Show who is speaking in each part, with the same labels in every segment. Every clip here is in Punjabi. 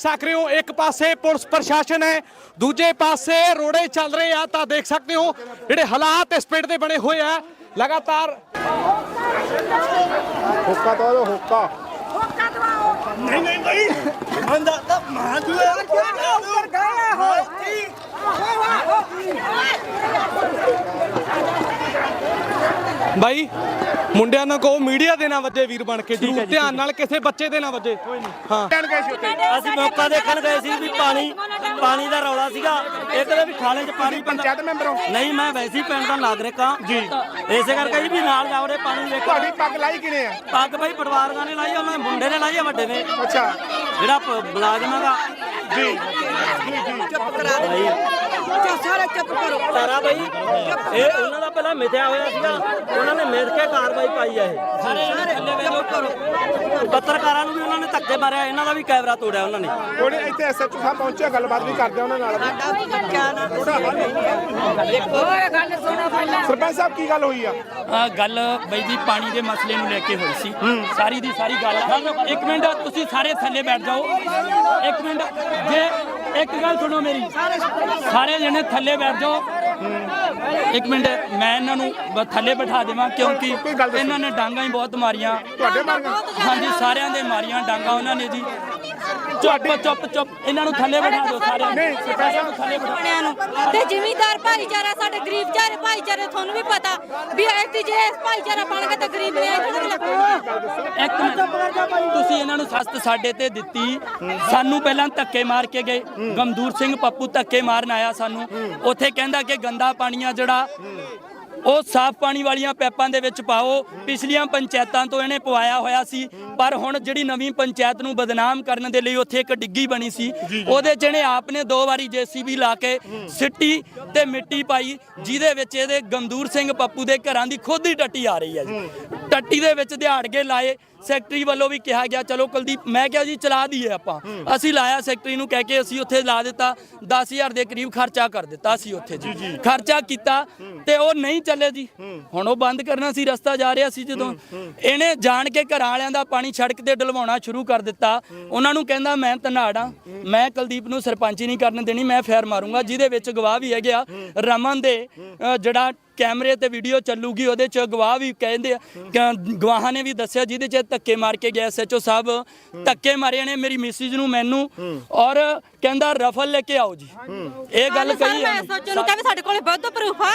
Speaker 1: ਸਕ ਰਹੇ ਹੋ ਇੱਕ ਪਾਸੇ ਪੁਲਿਸ ਪ੍ਰਸ਼ਾਸਨ ਹੈ ਦੂਜੇ ਪਾਸੇ ਰੋੜੇ ਚੱਲ ਰਹੇ ਆ ਤਾਂ ਦੇਖ ਸਕਦੇ ਹੋ ਜਿਹੜੇ ਹਾਲਾਤ ਇਸ ਪਿੰਡ ਦੇ ਬਣੇ ਹੋਏ ਆ। ਲਗਾਤਾਰ
Speaker 2: ਹੁੱਕਾ ਤੋਂ ਲੋ ਹੁੱਕਾ।
Speaker 3: ਨਹੀਂ ਨਹੀਂ ਭਾਈ ਬੰਦਾ ਤਾਂ ਮਾਂ ਜੂ ਉੱਪਰ ਗਿਆ ਹੋਈ
Speaker 1: ਬਾਈ ਮੁੰਡਿਆਂ ਨੂੰ ਕਹੋ ਮੀਡੀਆ ਦੇ ਨਾ ਵੱਜੇ ਵੀਰ ਬਣ ਕੇ ਜਰੂਰ ਧਿਆਨ ਨਾਲ ਕਿਸੇ ਬੱਚੇ ਦੇ ਨਾ ਵੱਜੇ। ਹਾਂ।
Speaker 4: ਅਸੀਂ ਮੌਕਾ ਦੇਖਣ ਗਏ ਸੀ ਵੀ ਪਾਣੀ ਪਾਣੀ ਦਾ ਰੌਲਾ ਸੀਗਾ। ਇੱਕ ਦੇ ਵੀ ਖਾਲੇ 'ਚ ਪਾਣੀ
Speaker 2: ਪੰਚਾਇਤ ਮੈਂਬਰ ਹੋ।
Speaker 4: ਨਹੀਂ ਮੈਂ ਵੈਸੇ ਹੀ ਪਿੰਡ ਦਾ ਨਾਗਰਿਕ ਹਾਂ। ਜੀ। ਇਸੇ ਕਰਕੇ ਜੀ ਵੀ ਨਾਲ ਜਾਵੜੇ ਪਾਣੀ ਵੇਖੋ
Speaker 2: ਤੁਹਾਡੀ ਪੱਗ ਲਾਈ ਕਿਨੇ ਆ?
Speaker 4: ਪੱਗ ਭਾਈ ਪਟਵਾਰਗਾ ਨੇ ਲਾਈ ਆ ਉਹਨਾਂ ਦੇ ਮੁੰਡੇ ਨੇ ਲਾਈ ਆ ਵੱਡੇ ਨੇ।
Speaker 2: ਅੱਛਾ।
Speaker 4: ਜਿਹੜਾ ਪ- ਮੁਲਾਜ਼ਮ ਹੈਗਾ।
Speaker 2: ਜੀ।
Speaker 5: ਸਾਰੇ ਚੁੱਪ ਕਰੋ
Speaker 4: ਸਾਰਾ ਭਾਈ ਇਹ ਉਹਨਾਂ ਦਾ ਪਹਿਲਾਂ ਮਿਥਿਆ ਹੋਇਆ ਸੀਗਾ। ਉਹਨਾਂ ਨੇ ਮਿਥ ਕੇ ਕਾਰਵਾਈ ਪਾਈ ਇਹ। ਸਾਰੇ ਕਰੋ ਪੱਤਰਕਾਰਾਂ ਨੂੰ ਵੀ ਉਹਨਾਂ ਨੇ ਧੱਕੇ ਮਾਰਿਆ ਇਹਨਾਂ ਦਾ ਵੀ ਕੈਮਰਾ ਤੋੜਿਆ ਉਹਨਾਂ ਨੇ।
Speaker 2: ਕੋਈ ਨੀ, ਇੱਥੇ ਐਸਐਚਓ ਸਾਹਿਬ ਪਹੁੰਚਿਆ ਗੱਲਬਾਤ ਵੀ ਕਰਦੇ ਉਹਨਾਂ ਨਾਲ। ਸਰਪੰਚ ਸਾਹਿਬ ਕੀ ਗੱਲ ਹੋਈ ਆ?
Speaker 6: ਆ ਗੱਲ ਬਈ ਜੀ ਪਾਣੀ ਦੇ ਮਸਲੇ ਨੂੰ ਲੈ ਕੇ ਹੋਈ ਸੀ। ਸਾਰੀ ਦੀ ਸਾਰੀ ਗੱਲ ਇੱਕ ਮਿੰਟ ਤੁਸੀਂ ਸਾਰੇ ਥੱਲੇ ਬੈਠ ਜਾਓ। ਇੱਕ ਮਿੰਟ ਜੇ ਇੱਕ ਗੱਲ ਸੁਣੋ ਮੇਰੀ। ਸਾਰੇ ਜਣੇ ਥੱਲੇ ਬੈਠ ਜਾਓ। ਇੱਕ ਮਿੰਟ ਮੈਂ ਇਹਨਾਂ ਨੂੰ ਬ- ਥੱਲੇ ਬਿਠਾ ਦੇਵਾਂ ਕਿਉਂਕਿ
Speaker 2: ਕੋਈ ਗੱਲ ਦੱਸੋ।
Speaker 6: ਇਹਨਾਂ ਨੇ ਡਾਂਗਾ ਹੀ ਬਹੁਤ ਮਾਰੀਆਂ।
Speaker 2: ਤੁਹਾਡੇ ਮਾਰ
Speaker 6: ਹਾਂਜੀ ਸਾਰਿਆਂ ਦੇ ਮਾਰੀਆਂ ਡਾਂਗਾ ਉਹਨਾਂ ਨੇ ਜੀ। ਚੁੱਪ ਚੁੱਪ ਚੁੱਪ ਇਹਨਾਂ ਨੂੰ ਥੱਲੇ ਬਿਠਾ ਦਿਓ ਸਾਰਿਆਂ ਨੂੰ। ਸਾਰਿਆਂ ਨੂੰ ਥੱਲੇ ਬਿਠਾ
Speaker 7: ਬਣਿਆ ਨੂੰ। ਤੇ ਜ਼ਿਮੀਂਦਾਰ ਭਾਈਚਾਰਾ ਸਾਡੇ ਗਰੀਬ ਚਾਰੇ ਭਾਈਚਾਰੇ ਤੁਹਾਨੂੰ ਵੀ ਪਤਾ ਵੀ ਐਤੀ ਜੇ ਇਸ ਭਾਈਚਾਰਾ ਬਣ ਗਿਆ ਤਾਂ ਗਰੀਬ ਨੇ ਲੱਗੂਗਾ
Speaker 6: ਇੱਕ ਮਿੰਟ। ਇਹਨਾਂ ਨੂੰ ਸਸਤ ਸਾਡੇ ਤੇ ਦਿੱਤੀ। ਸਾਨੂੰ ਪਹਿਲਾਂ ਧੱਕੇ ਮਾਰ ਕੇ ਗਏ। ਗਮਦੂਰ ਸਿੰਘ ਪੱਪੂ ਧੱਕੇ ਮਾਰਨ ਆਇਆ ਸਾਨੂੰ। ਉੱਥੇ ਕਹਿੰਦਾ ਕਿ ਗੰਦਾ ਪਾਣੀ ਆ ਜਿਹੜਾ ਉਹ ਸਾਫ਼ ਪਾਣੀ ਵਾਲੀਆਂ ਪੈਪਾਂ ਦੇ ਵਿੱਚ ਪਾਓ। ਪਿਛਲੀਆਂ ਪੰਚਾਇਤਾਂ ਤੋਂ ਇਹਨੇ ਪਵਾਇਆ ਹੋਇਆ ਸੀ। ਪਰ ਹੁਣ ਜਿਹੜੀ ਨਵੀਂ ਪੰਚਾਇਤ ਨੂੰ ਬਦਨਾਮ ਕਰਨ ਦੇ ਲਈ ਉੱਥੇ ਇੱਕ ਡਿੱਗੀ ਬਣੀ ਸੀ। ਉਹਦੇ ਚ ਇਹਨੇ ਆਪ ਨੇ ਦੋ ਵਾਰੀ ਜੀਸੀਬੀ ਲਾ ਕੇ ਸਿੱਟੀ ਤੇ ਮਿੱਟੀ ਪਾਈ ਜਿਹਦੇ ਵਿੱਚ ਇਹਦੇ ਗਮਦੂਰ ਸਿੰਘ ਪੱਪੂ ਦੇ ਘਰਾਂ ਦੀ ਖੁਦ ਹੀ ਟੱਟੀ ਆ ਰਹੀ ਹੈ ਜੀ। ਟੱਟੀ ਦੇ ਵਿੱਚ ਦਿਹਾੜਗੇ ਲਾਏ। ਸੈਕਟਰੀ ਵੱਲੋਂ ਵੀ ਕਿਹਾ ਗਿਆ ਚਲੋ ਕੁਲਦੀਪ ਮੈਂ ਕਿਹਾ ਜੀ ਚਲਾ ਦਈਏ ਆਪਾਂ। ਅਸੀਂ ਲਾਇਆ ਸੈਕਟਰੀ ਨੂੰ ਕਹਿ ਕੇ ਅਸੀਂ ਉੱਥੇ ਲਾ ਦਿੱਤਾ 10000 ਦੇ ਕਰੀਬ ਖਰਚਾ ਕਰ ਦਿੱਤਾ ਸੀ ਉੱਥੇ ਜੀ। ਖਰਚਾ ਕੀਤਾ ਤੇ ਉਹ ਨਹੀਂ ਚੱਲੇ ਜੀ। ਹੁਣ ਉਹ ਬੰਦ ਕਰਨਾ ਸੀ ਰਸਤਾ ਜਾ ਰਿਹਾ ਸੀ ਜਦੋਂ। ਇਹਨੇ ਜਾਣ ਕੇ ਘਰਾਂ ਵਾਲਿਆਂ ਦਾ ਪਾਣੀ ਸੜਕ ਤੇ ਡਲਵਾਉਣਾ ਸ਼ੁਰੂ ਕਰ ਦਿੱਤਾ। ਉਹਨਾਂ ਨੂੰ ਕਹਿੰਦਾ ਮੈਂ ਧਨਾੜਾਂ ਮੈਂ ਕੁਲਦੀਪ ਨੂੰ ਸਰਪੰਚੀ ਨਹੀਂ ਕਰਨ ਦੇਣੀ ਮੈਂ ਫੇਰ ਮਾਰੂੰਗਾ। ਜਿਹਦੇ ਵਿੱਚ ਗਵਾਹ ਵੀ ਹੈਗੇ ਆ ਰਮਨ ਦੇ ਜਿਹੜਾ ਕੈਮਰੇ ਤੇ ਵੀਡੀਓ ਚੱਲੂਗੀ ਉਹਦੇ ਚ ਗਵਾਹ ਵੀ ਕਹਿੰਦੇ ਆ ਗਵਾਹਾਂ ਨੇ ਵੀ ਦੱਸਿਆ ਜਿਹਦੇ ਚ ਧੱਕੇ ਮਾਰ ਕੇ ਗਿਆ ਐਸਐਚਓ ਸਾਹਿਬ। ਧੱਕੇ ਮਾਰੇ ਨੇ ਮੇਰੀ ਮਿਸਿਸ ਨੂੰ ਮੈਨੂੰ। ਔਰ ਕਹਿੰਦਾ ਰਫਲ ਲੈ ਕੇ ਆਓ ਜੀ। ਇਹ ਗੱਲ ਕਹੀ
Speaker 7: ਮੈਂ
Speaker 6: ਹੈ।
Speaker 7: ਸੋਚਣ ਨੂੰ ਕਹਿੰਦੇ ਸਾਡੇ ਕੋਲੇ ਬਹੁਤ ਪ੍ਰੂਫ ਆ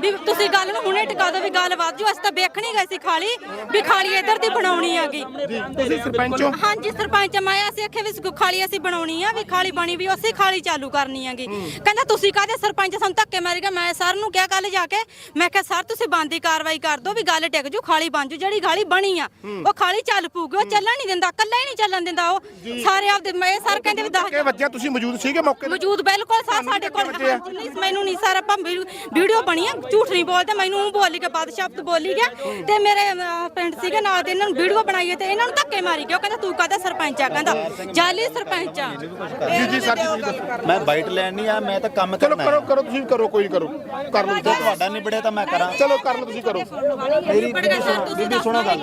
Speaker 7: ਵੀ ਤੁਸੀਂ ਗੱਲ ਨੂੰ ਹੁਣੇ ਟਿਕਾ ਦਿਓ ਵੀ ਗੱਲ ਵੱਧ ਜੂ। ਅਸੀਂ ਤਾਂ ਵੇਖਣ ਗਏ ਸੀ ਖਾਲੀ ਵੀ ਖਾਲੀ ਇੱਧਰ ਦੀ ਬਣਾਉਣੀ ਆਗੀ
Speaker 2: ਤੁਸੀਂ ਸਰਪੰਚ ਹੋ?
Speaker 7: ਹਾਂਜੀ ਸਰਪੰਚ ਮੈਂ ਅਸੀਂ ਆਖਿਆ ਵੀ ਖਾਲੀ ਅਸੀਂ ਬਣਾਉਣੀ ਆ ਵੀ ਖਾਲੀ ਬਣੀ ਵੀ ਅਸੀਂ ਖਾਲੀ ਚਾਲੂ ਕਰਨੀ ਆਗੀ ਕਹਿੰਦਾ ਤੁਸੀਂ ਕਾਹਦੇ ਸਰਪੰਚ ਸਾਨੂੰ ਧੱਕੇ ਮਾਰੇਗਾ ਮੈਂ ਸਰ ਨੂੰ ਕਿਹਾ ਕੱਲ ਜਾ ਕੇ ਮੈਂ ਕਿਹਾ ਸਰ ਤੁਸੀਂ ਬੰਦੀ ਕਾਰਵਾਈ ਕਰ ਦਿਓ ਵੀ ਗੱਲ ਟਿਕ ਜੂ ਖਾਲੀ ਬਣ ਜੂ ਜਿਹੜੀ ਖਾਲੀ ਬਣੀ ਆ ਉਹ ਖਾਲੀ ਚੱਲ ਪੂਗੀ ਉਹ ਚੱਲਣ ਨਹੀਂ ਦਿੰਦਾ ਕੱਲਾ ਹੀ ਨਹੀਂ ਚੱਲਣ ਦਿੰਦਾ ਉਹ। ਸਾਰੇ ਆਪਦੇ ਮੈਂ ਸਰ ਕਹਿੰਦੇ ਵੀ ਦੱਸ
Speaker 2: ਕਿ ਵੱਜਿਆ? ਤੁਸੀਂ ਮੌਜੂਦ ਸੀਗੇ ਮੌਕੇ ਤੇ?
Speaker 7: ਮੌਜੂਦ ਬਿਲਕੁਲ ਸਾ ਸਾਡੇ ਕੋਲ
Speaker 2: ਬੱਚੇ ਆ।
Speaker 7: ਹਾਂਜੀ, ਨਹੀਂ, ਮੈਨੂੰ ਨਹੀਂ ਸਰ ਆਪਾਂ ਵੀਡੀਓ- ਵੀਡੀਓ ਬਣੀ ਆ ਝੂਠ ਨਹੀਂ ਬੋਲਦੇ ਮੈਨੂੰ ਊਂ ਬੋਲੀ ਕੇ ਬਾਦ ਸ਼ਬਦ ਬੋਲੀ ਗਿਆ। ਤੇ ਮੇਰੇ ਪਿੰਡ ਸੀਗੇ ਨਾਲ ਤੇ ਇਹਨਾਂ ਨੂੰ ਵੀਡੀਓ ਬਣਾਈ ਹੈ ਤੇ ਇਹਨਾਂ ਨੂੰ ਧੱਕੇ ਮਾਰੀ ਗਿਆ। ਉਹ ਕਹਿੰਦਾ ਤੂੰ ਕਾਹਦਾ ਸਰਪੰਚ ਆ? ਕਹਿੰਦਾ ਜਾਲੀ ਸਰਪੰਚ ਆ।
Speaker 2: ਜੀ ਜੀ ਸਰ ਦੱਸੋ।
Speaker 8: ਮੈਂ ਬਾਈਟ ਲੈਣ ਨਹੀਂ ਆ ਮੈਂ ਤਾਂ ਕੰਮ
Speaker 2: ਚਲੋ
Speaker 8: ਕਰਨਾ
Speaker 2: ਕਰੋ ਕਰੋ ਤੁਸੀਂ ਕਰੋ ਕੋਈ ਨੀ ਕਰੋ। ਕਰ ਲਓ।
Speaker 8: ਜੇ। ਤੁਹਾਡਾ ਨਿਬੜਿਆ ਤਾਂ ਮੈਂ ਕਰਾਂ।
Speaker 2: ਚਲੋ ਕਰ ਲਓ ਤੁਸੀਂ ਕਰੋ।
Speaker 8: ਮੇਰੀ
Speaker 7: ਸਰ
Speaker 8: ਬੀਬੀ ਸੁਣੋ ਗੱਲ।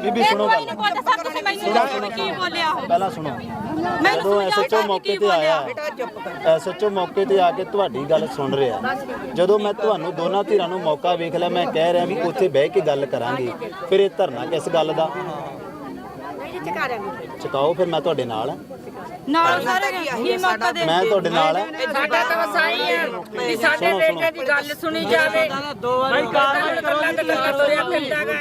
Speaker 8: ਬੀਬੀ ਸੁਣੋ
Speaker 7: ਕੋਈ
Speaker 8: ਗੱਲ
Speaker 7: ਨਹੀਂ ਬੋਲਦਾ ਸਰ ਤੁਸੀਂ ਮੈਨੂੰ ਦੱਸੋ ਵੀ ਕੀ ਬੋਲਿਆ ਉਹ।
Speaker 8: ਪਹਿਲਾਂ ਸੁਣੋ।
Speaker 7: ਮੈਨੂੰ
Speaker 8: ਜਦੋਂ
Speaker 7: ਸਮਝਾਓ
Speaker 8: ਐਸਐਚਓ
Speaker 7: ਵੀ
Speaker 8: ਮੌਕੇ ਤੇ
Speaker 7: ਬੋਲਿਆ।
Speaker 8: ਆਇਆ ਐਸਐਚਓ ਮੌਕੇ ਤੇ ਆ ਕੇ ਤੁਹਾਡੀ ਗੱਲ ਸੁਣ ਰਿਹਾ। ਜਦੋਂ ਮੈਂ ਤੁਹਾਨੂੰ ਦੋਨਾਂ ਧਿਰਾਂ ਨੂੰ ਮੌਕਾ ਵੇਖ ਲਿਆ ਮੈਂ ਕਹਿ ਰਿਹਾ ਵੀ ਉੱਥੇ ਬਹਿ ਕੇ ਗੱਲ ਕਰਾਂਗੇ। ਫਿਰ ਇਹ ਧਰਨਾ ਕਿਸ ਗੱਲ ਦਾ? ਚੁਕਾਓ ਫਿਰ ਮੈਂ ਤੁਹਾਡੇ ਨਾਲ। ਹਾਂ
Speaker 7: ਨਾਲ ਸਾਰੇ ਕੀ ਮੌਕਾ ਦੇ
Speaker 8: ਮੈਂ ਤੁਹਾਡੇ ਨਾਲ ਹਾਂ
Speaker 5: ਸਾਡਾ ਤਾਂ ਵਸਾਈ ਆ ਵੀ ਸਾਡੇ ਬੇਟੇ ਦੀ ਗੱਲ ਸੁਣੀ ਜਾਵੇ।
Speaker 4: ਭਾਈ ਕਾਰਵਾਈ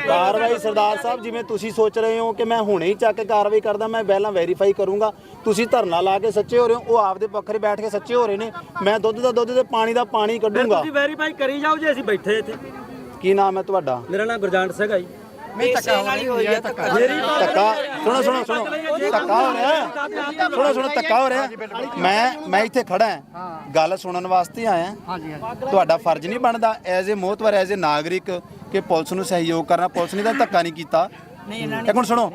Speaker 8: ਕਾਰਵਾਈ ਸਰਦਾਰ ਸਾਹਿਬ ਜਿਵੇਂ ਤੁਸੀਂ ਸੋਚ ਰਹੇ ਹੋ ਕਿ ਮੈਂ ਹੁਣੇ ਹੀ ਚੱਕ ਕੇ ਕਾਰਵਾਈ ਕਰਦਾ ਮੈਂ ਪਹਿਲਾਂ ਵੈਰੀਫਾਈ ਕਰੂੰਗਾ। ਤੁਸੀਂ ਧਰਨਾ ਲਾ ਕੇ ਸੱਚੇ ਹੋ ਰਹੇ ਹੋ ਉਹ ਆਪਦੇ ਪੱਖਰੇ ਬੈਠ ਕੇ ਸੱਚੇ ਹੋ ਰਹੇ ਨੇ। ਮੈਂ ਦੁੱਧ ਦਾ ਦੁੱਧ ਤੇ ਪਾਣੀ ਦਾ ਪਾਣੀ ਕੱਢੂੰਗਾ।
Speaker 4: ਤੁਸੀਂ ਵੈਰੀਫਾਈ ਕਰੀ ਜਾਓ ਜੇ ਅਸੀਂ ਬੈਠੇ ਇੱਥੇ।
Speaker 8: ਕੀ ਨਾਮ ਹੈ ਤੁਹਾਡਾ?
Speaker 4: ਮੇਰਾ ਨਾਮ ਗੁਰਜੰਟ ਸਿੰਘ ਹੈ ਜੀ।
Speaker 8: ਧੱਕਾ ਸੁਣੋ ਸੁਣੋ ਸੁਣੋ। ਧੱਕਾ ਹੋ ਰਿਹਾ। ਸੁਣੋ ਸੁਣੋ ਧੱਕਾ ਹੋ। ਰਿਹਾ। ਮੈਂ ਮੈਂ ਇੱਥੇ ਖੜਾ ਹਾਂ। ਗੱਲ ਸੁਣਨ ਵਾਸਤੇ ਆਇਆ। ਹਾਂਜੀ ਤੁਹਾਡਾ ਫਰਜ਼ ਨਹੀਂ ਬਣਦਾ ਐਜ਼ ਏ ਮੋਹਤਵਰ ਐਜ਼ ਏ ਨਾਗਰਿਕ ਕਿ ਪੁਲਿਸ ਨੂੰ ਸਹਿਯੋਗ ਕਰਨਾ। ਪੁਲਿਸ ਨੇ ਤਾਂ ਧੱਕਾ ਨਹੀਂ ਕੀਤਾ। ਇੱਕ ਮਿੰਟ ਸੁਣੋ।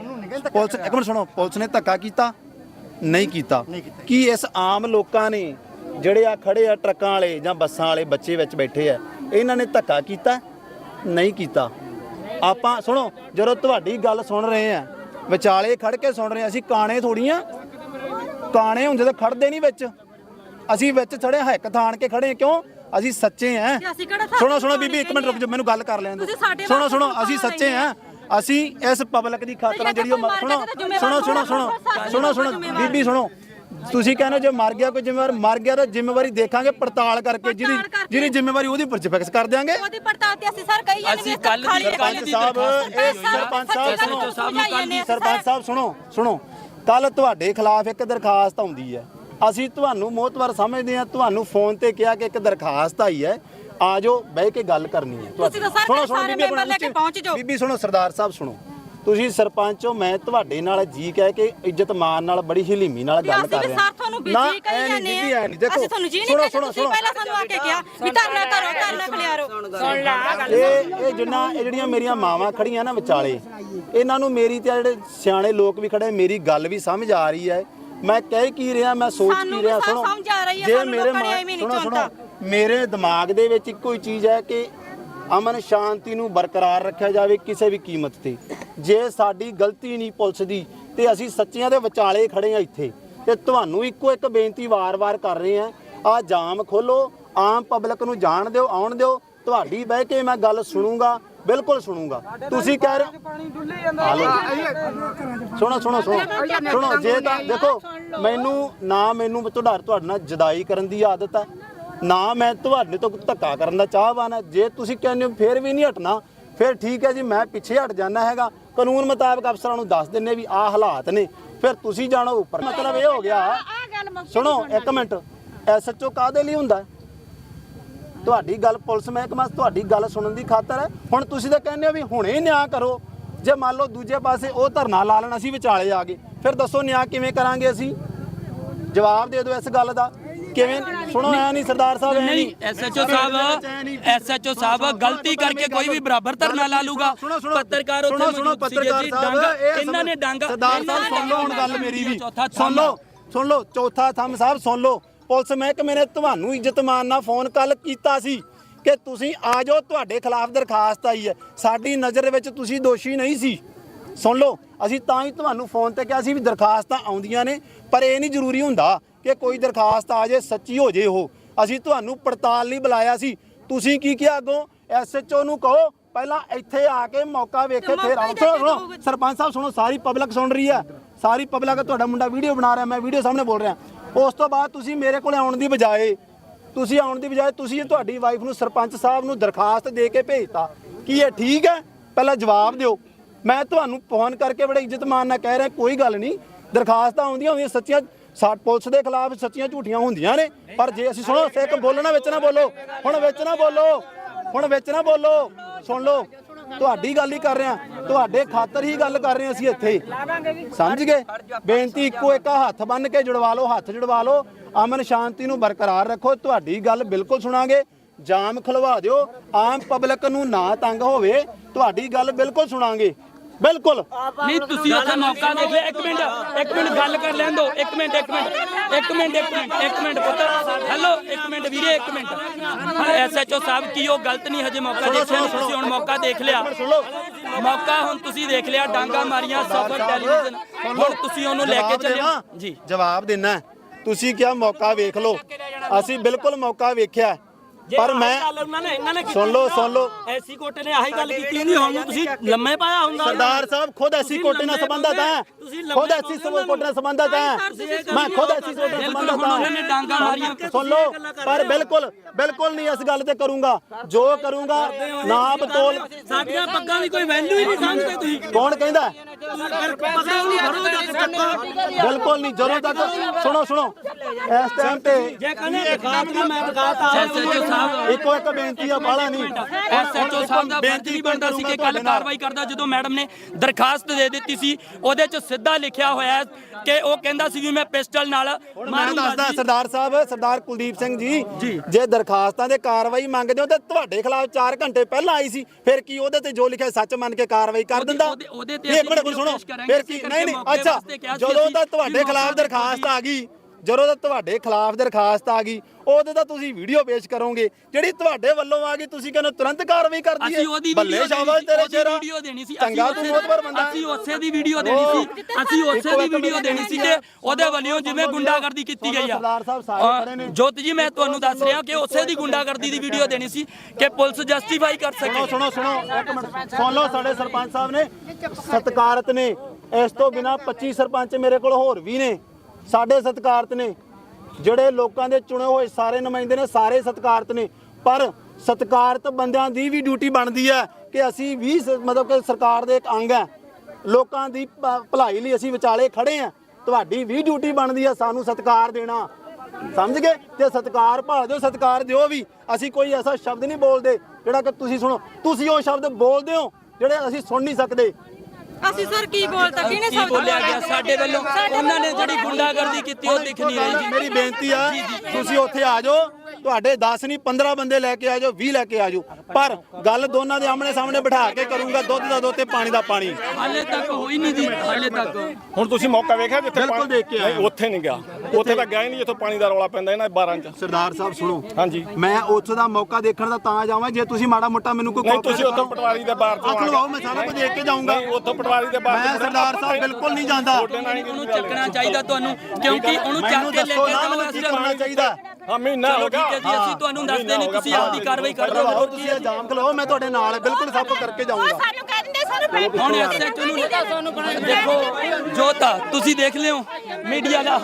Speaker 8: ਪੁਲਿਸ ਇੱਕ ਮਿੰਟ ਸੁਣੋ। ਪੁਲਿਸ ਨੇ ਧੱਕਾ ਕੀਤਾ। ਨਹੀਂ ਕੀਤਾ। ਕੀ ਇਸ ਆਮ ਲੋਕਾਂ ਨੇ ਜਿਹੜੇ ਆ ਖੜੇ ਆ ਟਰੱਕਾਂ ਵਾਲੇ ਜਾਂ ਬੱਸਾਂ ਵਾਲੇ ਬੱਚੇ ਵਿੱਚ ਬੈਠੇ ਆ ਇਹਨਾਂ ਨੇ ਧੱਕਾ ਕੀਤਾ? ਨਹੀਂ ਕੀਤਾ। ਆਪਾਂ ਸੁਣੋ ਜਦੋਂ ਤੁਹਾਡੀ ਗੱਲ ਸੁਣ ਰਹੇ ਆ ਵਿਚਾਲੇ ਖੜ ਕੇ ਸੁਣ ਰਹੇ ਅਸੀਂ ਕਾਣੇ ਥੋੜੀਆਂ ਕਾਣੇ ਹੁੰਦੇ ਤਾਂ ਖੜਦੇ ਨਹੀਂ ਵਿੱਚ। ਅਸੀਂ ਵਿੱਚ ਛੜੇ ਹੱਕ ਥਾਣ ਕੇ ਖੜੇ ਕਿਉਂ? ਅਸੀਂ ਸੱਚੇ ਆਂ। ਸੁਣੋ ਸੁਣੋ ਬੀਬੀ ਇੱਕ ਮਿੰਟ ਰੁਕ ਜਾ ਮੈਨੂੰ ਗੱਲ ਕਰ ਲੈਣ ਦਿਓ। ਸੁਣੋ ਸੁਣੋ ਅਸੀਂ ਸੱਚੇ ਆਂ। ਅਸੀਂ ਇਸ ਪਬਲਿਕ ਦੀ ਖਾਤਰ ਜਿਹੜੀ ਉਹ ਸੁਣੋ ਸੁਣੋ ਸੁਣੋ ਸੁਣੋ? ਸੁਣੋ। ਬੀਬੀ ਸੁਣੋ। ਤੁਸੀਂ ਕਹਿੰਦੇ ਜੇ ਮਰ ਗਿਆ ਕੋਈ ਜ਼ਿੰਮੇਵਾਰ ਮਰ ਗਿਆ ਤਾਂ ਜ਼ਿੰਮੇਵਾਰੀ ਦੇਖਾਂਗੇ ਪੜਤਾਲ ਕਰਕੇ
Speaker 7: ਕਰਕੇ।
Speaker 8: ਜਿਹਦੀ ਜ਼ਿੰਮੇਵਾਰੀ ਉਹਦੀ ਪਰਚ ਫਿਕਸ ਕਰ ਦਿਆਂਗੇ।
Speaker 7: ਉਹਦੀ ਪੜਤਾਲ ਤੇ ਅਸੀਂ ਸਰ ਕਹੀ ਜਾਂਦੇ
Speaker 6: ਅਸੀਂ ਕੱਲ੍ਹ ਦੀ
Speaker 8: ਸਰਪੰਚ ਸਾਹਿਬ ਇਹ ਸਰਪੰਚ ਸਾਹਿਬ ਸੁਣੋ। ਸਰਪੰਚ ਸਾਹਿਬ ਸੁਣੋ ਸੁਣੋ। ਕੱਲ ਤੁਹਾਡੇ ਖਿਲਾਫ ਇੱਕ ਦਰਖਾਸਤ ਆਉਂਦੀ ਹੈ। ਅਸੀਂ ਤੁਹਾਨੂੰ ਮੋਤਵਰ ਸਮਝਦੇ ਹਾਂ ਤੁਹਾਨੂੰ ਫੋਨ ਤੇ ਕਿਹਾ ਕਿ ਇੱਕ ਦਰਖਾਸਤ ਆਈ ਹੈ। ਆ ਜਾਓ ਬਹਿ ਕੇ ਗੱਲ ਕਰਨੀ ਹੈ। ਬੀਬੀ
Speaker 7: ਪਹੁੰਚ ਜਾਓ।
Speaker 8: ਬੀਬੀ ਸੁਣੋ ਸਰਦਾਰ ਸਾਹਿਬ ਸੁਣੋ। ਤੁਸੀਂ ਸਰਪੰਚ ਹੋ ਮੈਂ ਤੁਹਾਡੇ ਨਾਲ ਜੀ ਕਹਿ ਕੇ ਇੱਜ਼ਤ ਮਾਨ ਨਾਲ ਬੜੀ ਹਲੀਮੀ ਨਾਲ ਗੱਲ ਕਰ ਰਿਹਾ
Speaker 7: ਸਰ ਤੁਹਾਨੂੰ
Speaker 8: ਨਾ,
Speaker 7: ਬੀਜੀ ਕਹੀ
Speaker 8: ਐ ਨਹੀਂ
Speaker 7: ਜਾਂਦੇ
Speaker 8: ਬੀਬੀ, ਐ ਨਹੀਂ। ਦੇਖੋ
Speaker 7: ਅਸੀਂ ਤੁਹਾਨੂੰ ਜੀ ਨਹੀਂ
Speaker 8: ਸੁਣੋ
Speaker 7: ਕਹਿੰਦੇ
Speaker 8: ਸੁਣੋ
Speaker 7: ਤੁਸੀਂ
Speaker 8: ਸੁਣੋ।
Speaker 7: ਪਹਿਲਾਂ ਸਾਨੂੰ ਆ ਕੇ ਕਿਹਾ ਵੀ ਧਰਨਾ ਕਰੋ ਧਰਨਾ ਖਲਿਆਰੋ
Speaker 5: ਸੁਣ ਲਾ। ਗੱਲ
Speaker 8: ਇਹ ਇਹ ਜਿੰਨਾ ਇਹ ਜਿਹੜੀਆਂ ਮੇਰੀਆਂ ਮਾਵਾਂ ਖੜੀਆਂ ਨਾ ਵਿਚਾਲੇ ਇਹਨਾਂ ਨੂੰ ਮੇਰੀ ਤੇ ਜਿਹੜੇ ਸਿਆਣੇ ਲੋਕ ਵੀ ਖੜੇ ਮੇਰੀ ਗੱਲ ਵੀ ਸਮਝ ਆ ਰਹੀ ਹੈ। ਮੈਂ ਕਹਿ ਕੀ ਰਿਹਾ ਮੈਂ ਸੋਚ ਕੀ ਰਿਹਾ ਸੁਣੋ।
Speaker 7: ਆ ਹੈ,
Speaker 8: ਜੇ ਮੇਰੇ ਮਾ- ਸੁਣੋ ਸੁਣੋ। ਮੇਰੇ ਦਿਮਾਗ ਦੇ ਵਿੱਚ ਇੱਕੋ ਹੀ ਚੀਜ਼ ਹੈ ਕਿ ਅਮਨ ਸ਼ਾਂਤੀ ਨੂੰ ਬਰਕਰਾਰ ਰੱਖਿਆ ਜਾਵੇ ਕਿਸੇ ਵੀ ਕੀਮਤ ਤੇ। ਜੇ ਸਾਡੀ ਗਲਤੀ ਨਹੀਂ ਪੁਲਿਸ ਦੀ ਤੇ ਅਸੀਂ ਸੱਚਿਆਂ ਦੇ ਵਿਚਾਲੇ ਖੜੇ ਆ ਇੱਥੇ। ਤੇ ਤੁਹਾਨੂੰ ਇੱਕੋ ਇੱਕ ਬੇਨਤੀ ਵਾਰ-ਵਾਰ ਕਰ ਰਹੇ ਆ ਆ ਜਾਮ ਖੋਲੋ ਆਮ ਪਬਲਿਕ ਨੂੰ ਜਾਣ ਦਿਓ ਆਉਣ ਦਿਓ। ਤੁਹਾਡੀ ਬਹਿ ਕੇ ਮੈਂ ਗੱਲ ਸੁਣੂੰਗਾ ਬਿਲਕੁਲ ਸੁਣੂੰਗਾ। ਤੁਸੀਂ ਕਹਿ ਰਹੇ ਹੋ ਸੁਣੋ ਸੁਣੋ ਸੁਣੋ। ਸੁਣੋ ਜੇ ਤਾਂ ਦੇਖੋ ਮੈਨੂੰ ਨਾ ਮੈਨੂੰ ਤੁਹਾਡਾ ਤੁਹਾਡੇ ਨਾਲ ਜਦਾਈ ਕਰਨ ਦੀ ਆਦਤ ਹੈ। ਨਾ ਮੈਂ ਤੁਹਾਡੇ ਤੋਂ ਧੱਕਾ ਕਰਨ ਦਾ ਚਾਹਵਾਨ ਹੈ। ਜੇ ਤੁਸੀਂ ਕਹਿੰਦੇ ਹੋ ਫੇਰ ਵੀ ਨਹੀਂ ਹਟਣਾ ਫਿਰ ਠੀਕ ਹੈ ਜੀ ਮੈਂ ਪਿੱਛੇ ਹਟ ਜਾਣਾ ਹੈਗਾ। ਕਾਨੂੰਨ ਮੁਤਾਬਕ ਅਫਸਰਾਂ ਨੂੰ ਦੱਸ ਦਿੰਨੇ ਵੀ ਆਹ ਹਾਲਾਤ ਨੇ। ਫਿਰ ਤੁਸੀਂ ਜਾਣੋ ਉੱਪਰ। ਮਤਲਬ ਇਹ ਹੋ ਗਿਆ। ਸੁਣੋ ਇੱਕ ਮਿੰਟ। ਐਸਐਚਓ ਕਾਦੇ ਲਈ ਹੁੰਦਾ? ਤੁਹਾਡੀ ਗੱਲ ਪੁਲਿਸ ਮਹਿਕਮਾ ਤੁਹਾਡੀ ਗੱਲ ਸੁਣਨ ਦੀ ਖਾਤਰ ਹੈ। ਹੁਣ ਤੁਸੀਂ ਤਾਂ ਕਹਿੰਦੇ ਹੋ ਵੀ ਹੁਣੇ ਨਿਆਂ ਕਰੋ। ਜੇ ਮੰਨ ਲਓ ਦੂਜੇ ਪਾਸੇ ਉਹ ਧਰਨਾ ਲਾ ਲੈਣ ਅਸੀਂ ਵਿਚਾਲੇ ਆ ਗਏ। ਫਿਰ ਦੱਸੋ ਨਿਆਂ ਕਿਵੇਂ ਕਰਾਂਗੇ ਅਸੀਂ? ਜਵਾਬ ਦੇ ਦਿਓ ਇਸ ਗੱਲ ਦਾ। ਕਿਵੇਂ? ਸੁਣੋ ਐ ਨਹੀਂ ਸਰਦਾਰ ਸਾਹਿਬ ਐ
Speaker 6: ਨਹੀਂ ਐਸਐਚਓ ਸਾਹਿਬ ਐਸਐਚਓ ਸਾਹਿਬ ਗਲਤੀ ਕਰਕੇ ਕੋਈ ਵੀ ਬਰਾਬਰ ਧਰਨਾ ਲਾ ਲੂਗਾ। ਪੱਤਰਕਾਰ ਉੱਥੇ ਮੌਜੂਦ ਜੀ, ਡਾਂਗਾ-
Speaker 8: ਇਹ
Speaker 6: ਇਹਨਾਂ ਨੇ ਡਾਂਗਾ
Speaker 8: ਸਰਦਾਰ ਸਾਹਿਬ ਸੁਣ ਲਓ ਹੁਣ ਗੱਲ ਮੇਰੀ ਵੀ। ਸੁਣ ਲਓ ਸੁਣ ਲਓ ਚੌਥਾ ਥੰਮ ਸਾਹਿਬ ਸੁਣ ਲਓ। ਪੁਲਿਸ ਮਹਿਕਮੇ ਨੇ ਤੁਹਾਨੂੰ ਇੱਜ਼ਤ ਮਾਨ ਨਾਲ ਫੋਨ ਕੱਲ ਕੀਤਾ ਸੀ ਕਿ ਤੁਸੀਂ ਆ ਜਾਓ ਤੁਹਾਡੇ ਖਿਲਾਫ ਦਰਖਾਸਤ ਆਈ ਹੈ। ਸਾਡੀ ਨਜ਼ਰ ਵਿੱਚ ਤੁਸੀਂ ਦੋਸ਼ੀ ਨਹੀਂ ਸੀ। ਸੁਣ ਲਓ ਅਸੀਂ ਤਾਂ ਹੀ ਤੁਹਾਨੂੰ ਫੋਨ ਤੇ ਕਿਹਾ ਸੀ ਵੀ ਦਰਖਾਸਤਾਂ ਆਉਂਦੀਆਂ ਨੇ ਪਰ ਇਹ ਨਹੀਂ ਜ਼ਰੂਰੀ ਹੁੰਦਾ ਕਿ ਕੋਈ ਦਰਖਾਸਤ ਆ ਜੇ ਸੱਚੀ ਹੋ ਜੇ ਉਹ। ਅਸੀਂ ਤੁਹਾਨੂੰ ਪੜਤਾਲ ਲਈ ਬੁਲਾਇਆ ਸੀ। ਤੁਸੀਂ ਕੀ ਕਿਹਾ ਅੱਗੋਂ? ਐਸਐਚਓ ਨੂੰ ਕਹੋ ਪਹਿਲਾਂ ਇੱਥੇ ਆ ਕੇ ਮੌਕਾ ਵੇਖੇ ਫਿਰ ਆਓ। ਸੁਣੋ ਸਰਪੰਚ ਸਾਹਿਬ ਸੁਣੋ ਸਾਰੀ ਪਬਲਿਕ ਸੁਣ ਰਹੀ ਹੈ। ਸਾਰੀ ਪਬਲਿਕ ਤੁਹਾਡਾ ਮੁੰਡਾ ਵੀਡੀਓ ਬਣਾ ਰਿਹਾ ਮੈਂ ਵੀਡੀਓ ਸਾਹਮਣੇ ਬੋਲ ਰਿਹਾ। ਉਸ ਤੋਂ ਬਾਅਦ ਤੁਸੀਂ ਮੇਰੇ ਕੋਲ ਆਉਣ ਦੀ ਬਜਾਏ ਤੁਸੀਂ ਆਉਣ ਦੀ ਬਜਾਏ ਤੁਸੀਂ ਤੁਹਾਡੀ ਵਾਈਫ ਨੂੰ ਸਰਪੰਚ ਸਾਹਿਬ ਨੂੰ ਦਰਖਾਸਤ ਦੇ ਕੇ ਭੇਜਤਾ ਕੀ ਇਹ ਠੀਕ ਹੈ। ਪਹਿਲਾਂ ਜਵਾਬ ਦਿਓ। ਮੈਂ ਤੁਹਾਨੂੰ ਫੋਨ ਕਰਕੇ ਬੜੇ ਇੱਜ਼ਤ ਮਾਨ ਨਾਲ ਕਹਿ ਰਿਹਾ ਕੋਈ ਗੱਲ ਨਹੀਂ। ਦਰਖਾਸਤਾਂ ਆਉਂਦੀਆਂ ਹੁੰਦੀਆਂ ਸੱਚੀਆਂ ਸਾ ਪੁਲਿਸ ਦੇ ਖਿਲਾਫ ਸੱਚੀਆਂ ਝੂਠੀਆਂ ਹੁੰਦੀਆਂ ਨੇ, ਪਰ ਜੇ ਅਸੀਂ ਸੁਣੋ ਇੱਕ ਬੋਲਣਾ ਵਿੱਚ ਨਾ ਬੋਲੋ, ਹੁਣ ਵਿੱਚ ਨਾ ਬੋਲੋ, ਹੁਣ ਵਿੱਚ ਨਾ ਬੋਲੋ। ਸੁਣ ਲਓ, ਤੁਹਾਡੀ ਗੱਲ ਹੀ ਕਰ ਰਹੇ ਹਾਂ, ਤੁਹਾਡੇ ਖਾਤਰ ਹੀ ਗੱਲ ਕਰ ਰਹੇ ਅਸੀਂ ਇੱਥੇ। ਸਮਝ ਗਏ? ਬੇਨਤੀ ਇੱਕੋ ਇੱਕ ਹੱਥ ਬੰਨ ਕੇ ਜੁੜਵਾ ਲਓ, ਹੱਥ ਜੁੜਵਾ ਲਓ। ਅਮਨ ਸ਼ਾਂਤੀ ਨੂੰ ਬਰਕਰਾਰ ਰੱਖੋ, ਤੁਹਾਡੀ ਗੱਲ ਬਿਲਕੁਲ ਸੁਣਾਂਗੇ। ਜਾਮ ਖਲਵਾ ਦਿਓ, ਆਮ ਪਬਲਿਕ ਨੂੰ ਨਾ ਤੰਗ ਹੋਵੇ, ਤੁਹਾਡੀ ਗੱਲ ਬਿਲਕੁਲ ਸੁਣਾਂਗੇ। ਬਿਲਕੁਲ।
Speaker 6: ਨਹੀਂ ਤੁਸੀਂ ਉੱਥੇ ਮੌਕਾ ਦੇਖ ਲਿਆ। ਇੱਕ ਮਿੰਟ ਇੱਕ ਮਿੰਟ ਗੱਲ ਕਰ ਲੈਣ ਦਿਓ। ਇੱਕ ਮਿੰਟ ਇੱਕ ਮਿੰਟ ਇੱਕ ਮਿੰਟ ਇੱਕ ਮਿੰਟ ਇੱਕ ਮਿੰਟ ਪੁੱਤਰ ਹੈਲੋ ਇੱਕ ਮਿੰਟ ਵੀਰੇ ਇੱਕ ਮਿੰਟ। ਐਸਐਚਓ ਸਾਹਿਬ ਕੀ ਉਹ ਗਲਤ ਨਹੀਂ ਹਜੇ ਮੌਕਾ ਦੇਖਿਆ? ਨਹੀਂ ਤੁਸੀਂ ਹੁਣ ਮੌਕਾ ਦੇਖ ਲਿਆ। ਮੌਕਾ ਹੁਣ ਤੁਸੀਂ ਦੇਖ ਲਿਆ ਡਾਂਗਾ ਮਾਰੀਆਂ ਸਫਰ ਟੈਲੀਵਿਜ਼ਨ। ਹੁਣ ਤੁਸੀਂ ਉਹਨੂੰ ਲੈ ਕੇ ਚੱਲੇ? ਜੀ।
Speaker 8: ਜਵਾਬ ਦੇਣਾ। ਤੁਸੀਂ ਕਿਹਾ ਮੌਕਾ ਵੇਖ ਲਓ। ਅਸੀਂ ਬਿਲਕੁਲ ਮੌਕਾ ਵੇਖਿਆ। ਪਰ ਮੈਂ
Speaker 4: ਉਹਨਾਂ ਨੇ ਇਹਨਾਂ ਨੇ
Speaker 8: ਸੁਣ ਲਓ ਸੁਣ ਲਓ।
Speaker 4: ਐਸੀ ਕੋਟੇ ਨੇ ਆਹੀ ਗੱਲ ਕੀਤੀ ਹੁੰਦੀ ਹੁਣ। ਤੁਸੀਂ ਲੰਮੇ ਪਾਇਆ ਹੁੰਦਾ।
Speaker 8: ਸਰਦਾਰ ਸਾਹਿਬ ਖੁਦ ਐਸੀ ਕੋਟੇ ਨਾਲ ਸੰਬੰਧਤ ਹੈ। ਖੁਦ ਐਸੀ ਕੋਟੇ ਨਾਲ ਸੰਬੰਧਤ ਹੈ। ਮੈਂ ਖੁਦ ਐਸੀ ਕੋਟੇ ਨਾਲ ਸੰਬੰਧਤ
Speaker 6: ਹੁਣ ਉਹਨਾਂ ਨੇ
Speaker 8: ਹਾਂ
Speaker 6: ਡਾਂਗਾ ਮਾਰੀਆਂ।
Speaker 8: ਸੁਣ ਲਓ। ਪਰ ਬਿਲਕੁਲ ਬਿਲਕੁਲ ਨਹੀਂ ਇਸ ਗੱਲ ਤੇ ਕਰੂੰਗਾ। ਜੋ ਕਰੂੰਗਾ ਨਾਪ ਤੋਲ
Speaker 4: ਸਾਡੀਆਂ ਪੱਗਾਂ ਦੀ ਕੋਈ ਵੈਲਿਊ ਹੀ ਨਹੀਂ ਸਮਝਦੇ ਤੁਸੀਂ।
Speaker 8: ਕੌਣ ਕਹਿੰਦਾ? ਬਿਲਕੁਲ ਨਹੀਂ ਜਦੋਂ ਤੱਕ ਸੁਣੋ ਸੁਣੋ। ਇਸ ਟਾਈਮ ਤੇ
Speaker 4: ਜੇ ਕਹਿੰਦੇ ਦਿਖਾਤਾ ਮੈਂ
Speaker 6: ਐਸਐਚਓ ਸਾਹਿਬ
Speaker 8: ਇੱਕੋ ਇੱਕ ਬੇਨਤੀ ਆ ਬਾਲਾ ਨਹੀਂ।
Speaker 6: ਐਸਐਚਓ ਸਾਹਿਬ ਦਾ ਫਰਜ਼ ਨਹੀਂ ਬਣਦਾ ਸੀ ਕਿ ਕੱਲ ਕਾਰਵਾਈ ਕਰਦਾ ਜਦੋਂ ਮੈਡਮ ਨੇ ਦਰਖਾਸਤ ਦੇ ਦਿੱਤੀ ਸੀ ਉਹਦੇ 'ਚ ਸਿੱਧਾ ਲਿਖਿਆ ਹੋਇਆ ਹੈ ਕਿ ਉਹ ਕਹਿੰਦਾ ਸੀ ਵੀ ਮੈਂ ਪਿਸਟਲ ਨਾਲ
Speaker 8: ਮੈਂ ਦੱਸਦਾ। ਸਰਦਾਰ ਸਾਹਿਬ ਸਰਦਾਰ ਕੁਲਦੀਪ ਸਿੰਘ ਜੀ ਜੇ। ਦਰਖਾਸਤਾਂ ਦੇ ਕਾਰਵਾਈ ਮੰਗਦੇ ਹੋ ਤਾਂ ਤੁਹਾਡੇ ਖਿਲਾਫ 4 ਘੰਟੇ ਪਹਿਲਾਂ ਆਈ ਸੀ ਫਿਰ ਕੀ ਉਹਦੇ ਤੇ ਜੋ ਲਿਖਿਆ ਸੱਚ ਮੰਨ ਕੇ ਕਾਰਵਾਈ ਕਰ ਦਿੰਦਾ? ਇੱਕ ਮਿੰਟ ਸੁਣੋ ਫਿਰ ਕੀ ਨਹੀਂ ਨਹੀਂ ਅੱਛਾ ਜਦੋਂ
Speaker 6: ਵੀ
Speaker 8: ਤੁਹਾਡੇ ਖਿਲਾਫ ਦਰਖਾਸਤ ਆ ਗਈ ਜਦੋਂ ਤਾਂ ਤੁਹਾਡੇ ਖਿਲਾਫ ਦਰਖਾਸਤ ਆ ਗਈ ਉਹਦੇ ਤਾਂ ਤੁਸੀਂ ਵੀਡੀਓ ਪੇਸ਼ ਕਰੋਗੇ। ਜਿਹੜੀ ਤੁਹਾਡੇ ਵੱਲੋਂ ਆ ਗਈ ਤੁਸੀਂ ਕਹਿੰਦੇ ਤੁਰੰਤ ਕਾਰਵਾਈ ਕਰ ਦਈਏ।
Speaker 6: ਅਸੀਂ ਉਹਦੀ
Speaker 8: ਬੱਲੇ ਸ਼ਾਬਾਸ਼ ਤੇਰੇ ਸ਼ੇਰਾ
Speaker 6: ਵੀਡੀਓ ਦੇਣੀ ਸੀ।
Speaker 8: ਚੰਗਾ
Speaker 6: ਅਸੀਂ
Speaker 8: ਤੂੰ ਮੋਤਬਰ ਬੰਦਾ
Speaker 6: ਅਸੀਂ ਉਸੇ ਦੀ ਵੀਡੀਓ ਦੇਣੀ ਸੀ। ਅਸੀਂ ਉਸੇ ਦੀ ਵੀਡੀਓ ਦੇਣੀ ਸੀ ਕਿ ਉਹਦੇ ਵੱਲੋਂ ਜਿਵੇਂ ਗੁੰਡਾਗਰਦੀ ਕੀਤੀ ਗਈ ਆ। ਜੋਤ ਜੀ ਮੈਂ ਤੁਹਾਨੂੰ ਦੱਸ ਰਿਹਾ ਕਿ ਉਸੇ ਦੀ ਗੁੰਡਾਗਰਦੀ ਦੀ ਵੀਡੀਓ ਦੇਣੀ ਸੀ ਕਿ ਪੁਲਿਸ ਜਸਟੀਫਾਈ ਕਰ ਸਕੇ।
Speaker 8: ਸੁਣੋ ਸੁਣੋ ਇੱਕ ਮਿੰਟ। ਸੁਣ ਲਓ ਸਾਡੇ ਸਰਪੰਚ ਸਾਹਿਬ ਨੇ ਸਤਿਕਾਰਤ ਨੇ। ਇਸ ਤੋਂ ਬਿਨਾ 25 ਸਰਪੰਚ ਮੇਰੇ ਕੋਲ ਹੋਰ ਵੀ ਨੇ। ਸਾਡੇ ਸਤਿਕਾਰਤ ਨੇ, ਜਿਹੜੇ ਲੋਕਾਂ ਦੇ ਚੁਣੇ ਹੋਏ ਸਾਰੇ ਨੁਮਾਇੰਦੇ ਨੇ, ਸਾਰੇ ਸਤਿਕਾਰਤ ਨੇ। ਪਰ ਸਤਿਕਾਰਤ ਬੰਦਿਆਂ ਦੀ ਵੀ ਡਿਊਟੀ ਬਣਦੀ ਹੈ ਕਿ ਅਸੀਂ ਵੀ ਮਤਲਬ ਕਿ ਸਰਕਾਰ ਦੇ ਇੱਕ ਅੰਗ ਹੈ। ਲੋਕਾਂ ਦੀ ਭਲਾਈ ਲਈ ਅਸੀਂ ਵਿਚਾਲੇ ਖੜੇ ਆ ਤੁਹਾਡੀ ਵੀ ਡਿਊਟੀ ਬਣਦੀ ਹੈ ਸਾਨੂੰ ਸਤਿਕਾਰ ਦੇਣਾ। ਸਮਝ ਗਏ? ਜੇ ਸਤਿਕਾਰ ਭਾਲਦੇ ਦਿਓ ਸਤਿਕਾਰ ਦਿਓ ਵੀ। ਅਸੀਂ ਕੋਈ ਐਸਾ ਸ਼ਬਦ ਨਹੀਂ ਬੋਲਦੇ ਜਿਹੜਾ ਕਿ ਤੁਸੀਂ ਸੁਣੋ। ਤੁਸੀਂ ਉਹ ਸ਼ਬਦ ਬੋਲਦੇ ਹੋ ਜਿਹੜੇ ਅਸੀਂ ਸੁਣ ਨਹੀਂ ਸਕਦੇ।
Speaker 7: ਅਸੀਂ ਸਰ ਕੀ ਬੋਲਤਾ? ਕਿਹਨੇ
Speaker 6: ਕੀ
Speaker 7: ਸ਼ਬਦ
Speaker 6: ਬੋਲਿਆ ਗਿਆ? ਸਾਡੇ ਵੱਲੋਂ ਉਹਨਾਂ ਨੇ ਜਿਹੜੀ ਗੁੰਡਾਗਰਦੀ ਕੀਤੀ ਉਹ ਦਿਖ ਨਹੀਂ ਰਹੀ। ਜੀ
Speaker 8: ਮੇਰੀ ਬੇਨਤੀ ਆ ਤੁਸੀਂ ਉੱਥੇ ਆ ਜਾਓ। ਤੁਹਾਡੇ 10 ਨਹੀਂ 15 ਬੰਦੇ ਲੈ ਕੇ ਆ ਜਾਓ 20 ਲੈ ਕੇ ਆ ਜਾਓ। ਪਰ ਗੱਲ ਦੋਨਾਂ ਦੇ ਆਮਣੇ ਸਾਹਮਣੇ ਬਿਠਾ ਕੇ ਕਰੂੰਗਾ ਦੁੱਧ ਦਾ ਦੁੱਧ ਤੇ ਪਾਣੀ ਦਾ ਪਾਣੀ।
Speaker 6: ਹਾਲੇ ਤੱਕ ਹੋਈ ਨਹੀਂ ਜੀ ਹਾਲੇ ਤੱਕ।
Speaker 2: ਹੁਣ ਤੁਸੀਂ ਮੌਕਾ ਵੇਖਿਆ ਜਿੱਥੇ
Speaker 8: ਬਿਲਕੁਲ ਦੇਖ ਕੇ ਆਇਆ।
Speaker 2: ਨਹੀਂ, ਉੱਥੇ ਨਹੀਂ ਗਿਆ। ਉੱਥੇ ਤਾਂ ਗਿਆ ਹੀ ਨਹੀਂ ਜਿੱਥੋਂ ਪਾਣੀ ਦਾ ਰੌਲਾ ਪੈਂਦਾ ਇਹਨਾਂ 12 ਚ।
Speaker 8: ਸਰਦਾਰ ਸਾਹਿਬ ਸੁਣੋ।
Speaker 2: ਹਾਂਜੀ।
Speaker 8: ਮੈਂ ਉੱਥੋਂ ਦਾ ਮੌਕਾ ਦੇਖਣ ਦਾ ਤਾਂ ਜਾਵਾਂ ਜੇ ਤੁਸੀਂ ਮਾੜਾ ਮੋਟਾ ਮੈਨੂੰ ਕੋਈ
Speaker 2: ਨਹੀਂ ਤੁਸੀਂ ਉੱਥੋਂ। ਪਟਵਾਰੀ ਦੇ ਬਾਹਰ ਤੋਂ
Speaker 8: ਲਵਾਓ ਮੈਂ ਸਾਰਾ ਕੁਝ ਦੇਖ ਕੇ ਜਾਊਂਗਾ।
Speaker 2: ਨਹੀਂ ਉੱਥੋਂ ਪਟਵਾਰੀ ਦੇ ਬਾਹਰ
Speaker 8: ਮੈਂ ਸਰਦਾਰ ਸਾਹਿਬ ਬਿਲਕੁਲ ਨਹੀਂ ਜਾਂਦਾ।
Speaker 6: ਉਹਨੂੰ ਚੱਕਣਾ ਚਾਹੀਦਾ ਤੁਹਾਨੂੰ ਕਿਉਂਕਿ ਉਹਨੂੰ ਚੱਕ ਕੇ ਲੈ ਕੇ
Speaker 8: ਕਰਨਾ ਚਾਹੀਦਾ?
Speaker 2: ਹਾਂ ਮਹੀਨਾ
Speaker 6: ਚਲੋ
Speaker 2: ਹੋ ਗਿਆ।
Speaker 6: ਠੀਕ ਹੈ ਜੀ ਅਸੀਂ ਤੁਹਾਨੂੰ ਦੱਸਦੇ ਨਹੀਂ ਤੁਸੀਂ ਆਪਦੀ ਕਾਰਵਾਈ ਕਰ ਦਿਓ
Speaker 8: ਕਰਵਾਓ ਤੁਸੀਂ ਇਹ ਜਾਮ ਖਲਾਓ ਮੈਂ ਤੁਹਾਡੇ ਨਾਲ ਬਿਲਕੁਲ ਸਭ ਕੁਝ ਕਰਕੇ ਜਾਊਂਗਾ।
Speaker 5: ਸਾਨੂੰ ਕਹਿ ਦਿੰਦੇ ਸਾਨੂੰ ਪੈਸੇ
Speaker 6: ਹੁਣ ਐਸਐਚਓ ਨੂੰ ਦੇਖੋ ਜੋਤਾ ਤੁਸੀਂ ਦੇਖ ਲਿਓ ਮੀਡੀਆ ਦਾ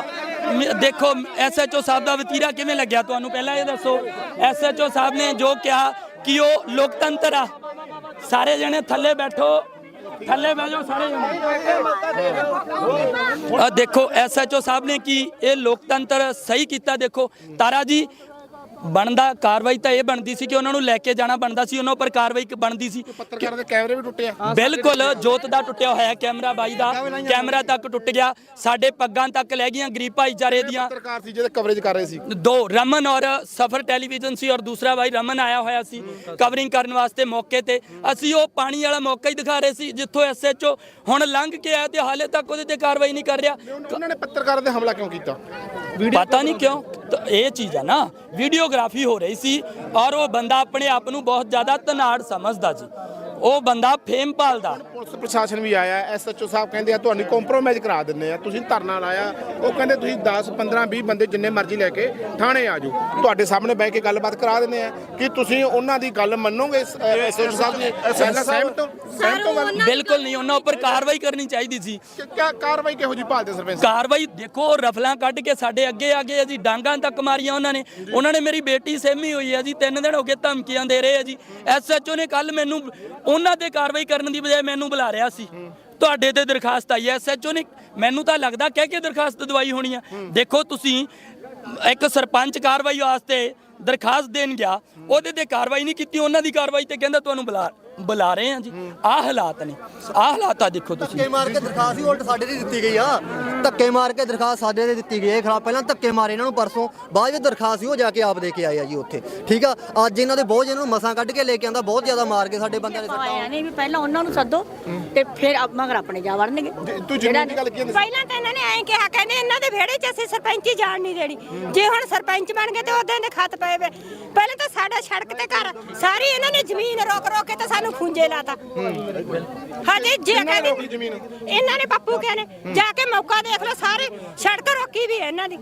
Speaker 6: ਮ- ਦੇਖੋ ਐਸਐਚਓ ਸਾਹਿਬ ਦਾ ਵਤੀਰਾ ਕਿਵੇਂ ਲੱਗਿਆ ਤੁਹਾਨੂੰ? ਪਹਿਲਾਂ ਇਹ ਦੱਸੋ ਐਸਐਚਓ ਸਾਹਿਬ ਨੇ ਜੋ ਕਿਹਾ ਕਿ ਉਹ ਲੋਕਤੰਤਰ ਆ। ਸਾਰੇ ਜਣੇ ਥੱਲੇ ਬੈਠੋ ਥੱਲੇ ਬਹਿ ਜਾਓ ਸਾਰੇ ਜਣੇ। ਆ ਦੇਖੋ, ਐਸਐਚਓ ਸਾਹਿਬ ਨੇ ਕੀ ਇਹ ਲੋਕਤੰਤਰ ਸਹੀ ਕੀਤਾ ਦੇਖੋ। ਤਾਰਾ ਜੀ ਬਣਦਾ ਕਾਰਵਾਈ ਤਾਂ ਇਹ ਬਣਦੀ ਸੀ ਕਿ ਉਹਨਾਂ ਨੂੰ ਲੈ ਕੇ ਜਾਣਾ ਬਣਦਾ ਸੀ ਉਹਨਾਂ ਉੱਪਰ ਕਾਰਵਾਈ ਕ- ਬਣਦੀ ਸੀ
Speaker 2: ਪੱਤਰਕਾਰਾਂ ਦੇ ਕੈਮਰੇ ਵੀ ਟੁੱਟੇ ਆ?
Speaker 6: ਬਿਲਕੁਲ ਜੋਤ ਦਾ ਟੁੱਟਿਆ ਹੋਇਆ ਕੈਮਰਾ ਬਾਈ ਦਾ ਕੈਮਰਾ ਤੱਕ ਟੁੱਟ ਗਿਆ ਸਾਡੇ ਪੱਗਾਂ ਤੱਕ ਲੈ ਗਈਆਂ ਗਰੀਬ ਭਾਈਚਾਰੇ ਦੀਆਂ।
Speaker 2: ਪੱਤਰਕਾਰ ਸੀ ਜਿਹੜੇ ਕਵਰੇਜ ਕਰ ਰਹੇ ਸੀ।
Speaker 6: ਦੋ ਰਮਨ ਔਰ ਸਫਰ ਟੈਲੀਵਿਜ਼ਨ ਸੀ ਔਰ ਦੂਸਰਾ ਭਾਈ ਰਮਨ ਆਇਆ ਹੋਇਆ ਸੀ ਕਵਰਿੰਗ ਕਰਨ ਵਾਸਤੇ ਮੌਕੇ ਤੇ। ਅਸੀਂ ਉਹ ਪਾਣੀ ਵਾਲਾ ਮੌਕਾ ਹੀ ਦਿਖਾ ਰਹੇ ਸੀ ਜਿੱਥੋਂ ਐਸਐਚਓ ਹੁਣ ਲੰਘ ਕੇ ਆਇਆ ਤੇ ਹਾਲੇ ਤੱਕ ਉਹਦੇ ਤੇ ਕਾਰਵਾਈ ਨਹੀਂ ਕਰ ਰਿਹਾ।
Speaker 2: ਉਹਨਾਂ ਨੇ ਪੱਤਰਕਾਰਾਂ ਤੇ ਹਮਲਾ ਕਿਉਂ ਕੀਤਾ?
Speaker 6: ਪਤਾ ਨਹੀਂ ਕਿਉਂ? ਤਾਂ ਇਹ ਚੀਜ਼ ਆ ਨਾ ਵੀਡੀਓਗ੍ਰਾਫੀ ਹੋ ਰਹੀ ਸੀ ਔਰ ਉਹ ਬੰਦਾ ਆਪਣੇ ਆਪ ਨੂੰ ਬਹੁਤ ਜ਼ਿਆਦਾ ਤਨਾੜ ਸਮਝਦਾ ਜੀ। ਉਹ ਬੰਦਾ ਫੇਮ ਭਾਲਦਾ।
Speaker 2: ਪੁਲਿਸ ਪ੍ਰਸ਼ਾਸਨ ਵੀ ਆਇਆ ਐਸਐਚਓ ਸਾਹਿਬ ਕਹਿੰਦੇ ਆ ਤੁਹਾਨੂੰ ਕੰਪਰੋਮਾਈਜ਼ ਕਰਾ ਦਿੰਦੇ ਆ ਤੁਸੀਂ ਧਰਨਾ ਲਾਇਆ। ਉਹ ਕਹਿੰਦੇ ਤੁਸੀਂ 10 15 20 ਬੰਦੇ ਜਿੰਨੇ ਮਰਜ਼ੀ ਲੈ ਕੇ ਥਾਣੇ ਆ ਜਾਓ। ਤੁਹਾਡੇ ਸਾਹਮਣੇ ਬਹਿ ਕੇ ਗੱਲਬਾਤ ਕਰਾ ਦਿੰਦੇ ਆ। ਕਿ ਤੁਸੀਂ ਉਹਨਾਂ ਦੀ ਗੱਲ ਮੰਨੋਗੇ ਐਸਐਚਓ ਸਾਹਿਬ ਪਹਿਲਾਂ ਸਹਿਮਤ ਹੋ ਸਹਿਮਤ ਹੋ ਗੱਲ
Speaker 6: ਬਿਲਕੁਲ ਨਹੀਂ ਉਹਨਾਂ ਉੱਪਰ ਕਾਰਵਾਈ ਕਰਨੀ ਚਾਹੀਦੀ ਸੀ।
Speaker 2: ਕਿ ਕਿਆ ਕਾਰਵਾਈ ਕਿਹੋ ਜੀ ਭਾਲਦੇ ਸਰਪੰਚ?
Speaker 6: ਕਾਰਵਾਈ ਦੇਖੋ ਰਫਲਾਂ ਕੱਢ ਕੇ ਸਾਡੇ ਅੱਗੇ ਆ ਗਏ ਆ ਜੀ ਡਾਂਗਾਂ ਤੱਕ ਮਾਰੀਆਂ ਉਹਨਾਂ ਨੇ। ਉਹਨਾਂ ਨੇ ਮੇਰੀ ਬੇਟੀ ਸਹਿਮੀ ਹੋਈ ਆ ਜੀ ਤਿੰਨ ਦਿਨ ਹੋ ਗਏ ਧਮਕੀਆਂ ਦੇ ਰਹੇ ਆ ਜੀ। ਐਸਐਚਓ ਨੇ ਕੱਲ ਮੈਨੂੰ ਉਹਨਾਂ ਤੇ ਕਾਰਵਾਈ ਕਰਨ ਦੀ ਬਜਾਏ ਮੈਨੂੰ ਬੁਲਾ ਰਿਹਾ ਸੀ। ਤੁਹਾਡੇ ਤੇ ਦਰਖਾਸਤ ਆਈ ਐ ਐਸਐਚਓ ਨੇ। ਮੈਨੂੰ ਤਾਂ ਲੱਗਦਾ ਕਹਿ ਕੇ ਦਰਖਾਸਤ ਦਵਾਈ ਹੋਣੀ ਆ। ਦੇਖੋ ਤੁਸੀਂ ਇੱਕ ਸਰਪੰਚ ਕਾਰਵਾਈ ਵਾਸਤੇ ਦਰਖਾਸਤ ਦੇਣ ਗਿਆ ਉਹਦੇ ਤੇ ਕਾਰਵਾਈ ਨਹੀਂ ਕੀਤੀ ਉਹਨਾਂ ਦੀ ਕਾਰਵਾਈ ਤੇ ਕਹਿੰਦਾ ਤੁਹਾਨੂੰ ਬੁਲਾ ਬੁਲਾ ਰਹੇ ਆ ਜੀ। ਆਹ ਹਾਲਾਤ ਨੇ। ਆਹ ਹਾਲਾਤ ਆ ਦੇਖੋ ਤੁਸੀਂ।
Speaker 9: ਧੱਕੇ ਮਾਰ ਕੇ ਦਰਖਾਸਤ ਹੀ ਉਲਟ ਸਾਡੇ ਤੇ ਦਿੱਤੀ ਗਈ ਆ। ਧੱਕੇ ਮਾਰ ਕੇ ਦਰਖਾਸਤ ਸਾਡੇ ਤੇ ਦਿੱਤੀ ਗਈ ਹੈ ਖਿਲਾਫ ਪਹਿਲਾਂ ਧੱਕੇ ਮਾਰੇ ਇਹਨਾਂ ਨੂੰ ਪਰਸੋਂ। ਬਾਅਦ ਵਿੱਚ ਦਰਖਾਸਤ ਹੀ ਉਹ ਜਾ ਕੇ ਆਪ ਦੇ ਕੇ ਆਏ ਆ ਜੀ ਉੱਥੇ। ਠੀਕ ਆ? ਅੱਜ ਇਹਨਾਂ ਦੇ ਬਹੁਤ ਜਿਹਨਾਂ ਨੂੰ ਮਸਾਂ ਕੱਢ ਕੇ ਲੈ ਕੇ ਆਂਦਾ ਬਹੁਤ ਜ਼ਿਆਦਾ ਮਾਰ ਕੇ ਸਾਡੇ ਬੰਦਿਆਂ ਨੇ ਸੱਟਾਂ
Speaker 5: ਆਇਆ ਨਹੀਂ ਵੀ ਪਹਿਲਾਂ ਉਹਨਾਂ ਨੂੰ ਸੱਦੋ ਤੇ ਫਿਰ ਆਪ ਮਗਰ ਆਪਣੇ ਜਾ ਵੜਨਗੇ।
Speaker 2: ਤੂੰ ਜ਼ਮੀਨ ਦੀ ਗੱਲ ਕੀ
Speaker 5: ਪਹਿਲਾਂ ਤਾਂ ਇਹਨਾਂ ਨੇ ਐਂ ਕਿਹਾ ਕਹਿੰਦੇ ਇਹਨਾਂ ਦੇ ਵਿਹੜੇ 'ਚ ਅਸੀਂ ਸਰਪੰਚੀ ਜਾਣ ਨਹੀਂ ਦੇਣੀ। ਜੇ ਹੁਣ ਸਰਪੰਚ ਬਣ ਗਏ ਤੇ ਉਹਦੇ ਦੇ ਖੱਤ ਪਏ ਵੇ। ਪਹਿਲਾਂ ਤਾਂ ਸਾਡਾ ਸੜਕ ਤੇ ਘਰ ਸਾਰੀ ਇਹਨਾਂ ਨੇ ਜ਼ਮੀਨ ਰੋਕ ਰੋਕ ਕੇ ਤਾਂ ਸਾਨੂੰ ਖੁੰਝੇ ਲਾਤਾ। ਹਾਂਜੀ ਜੇ ਕਹਿੰਦੇ ਇਹਨਾਂ ਨੇ ਪੱਪੂ ਕਹਿੰਦੇ ਜਾ ਕੇ ਮੌਕਾ ਦੇਖ ਲਓ ਸਾਰੇ ਸੜਕ ਰੋਕੀ ਵੀ ਹੈ ਇਹਨਾਂ ਦੀ।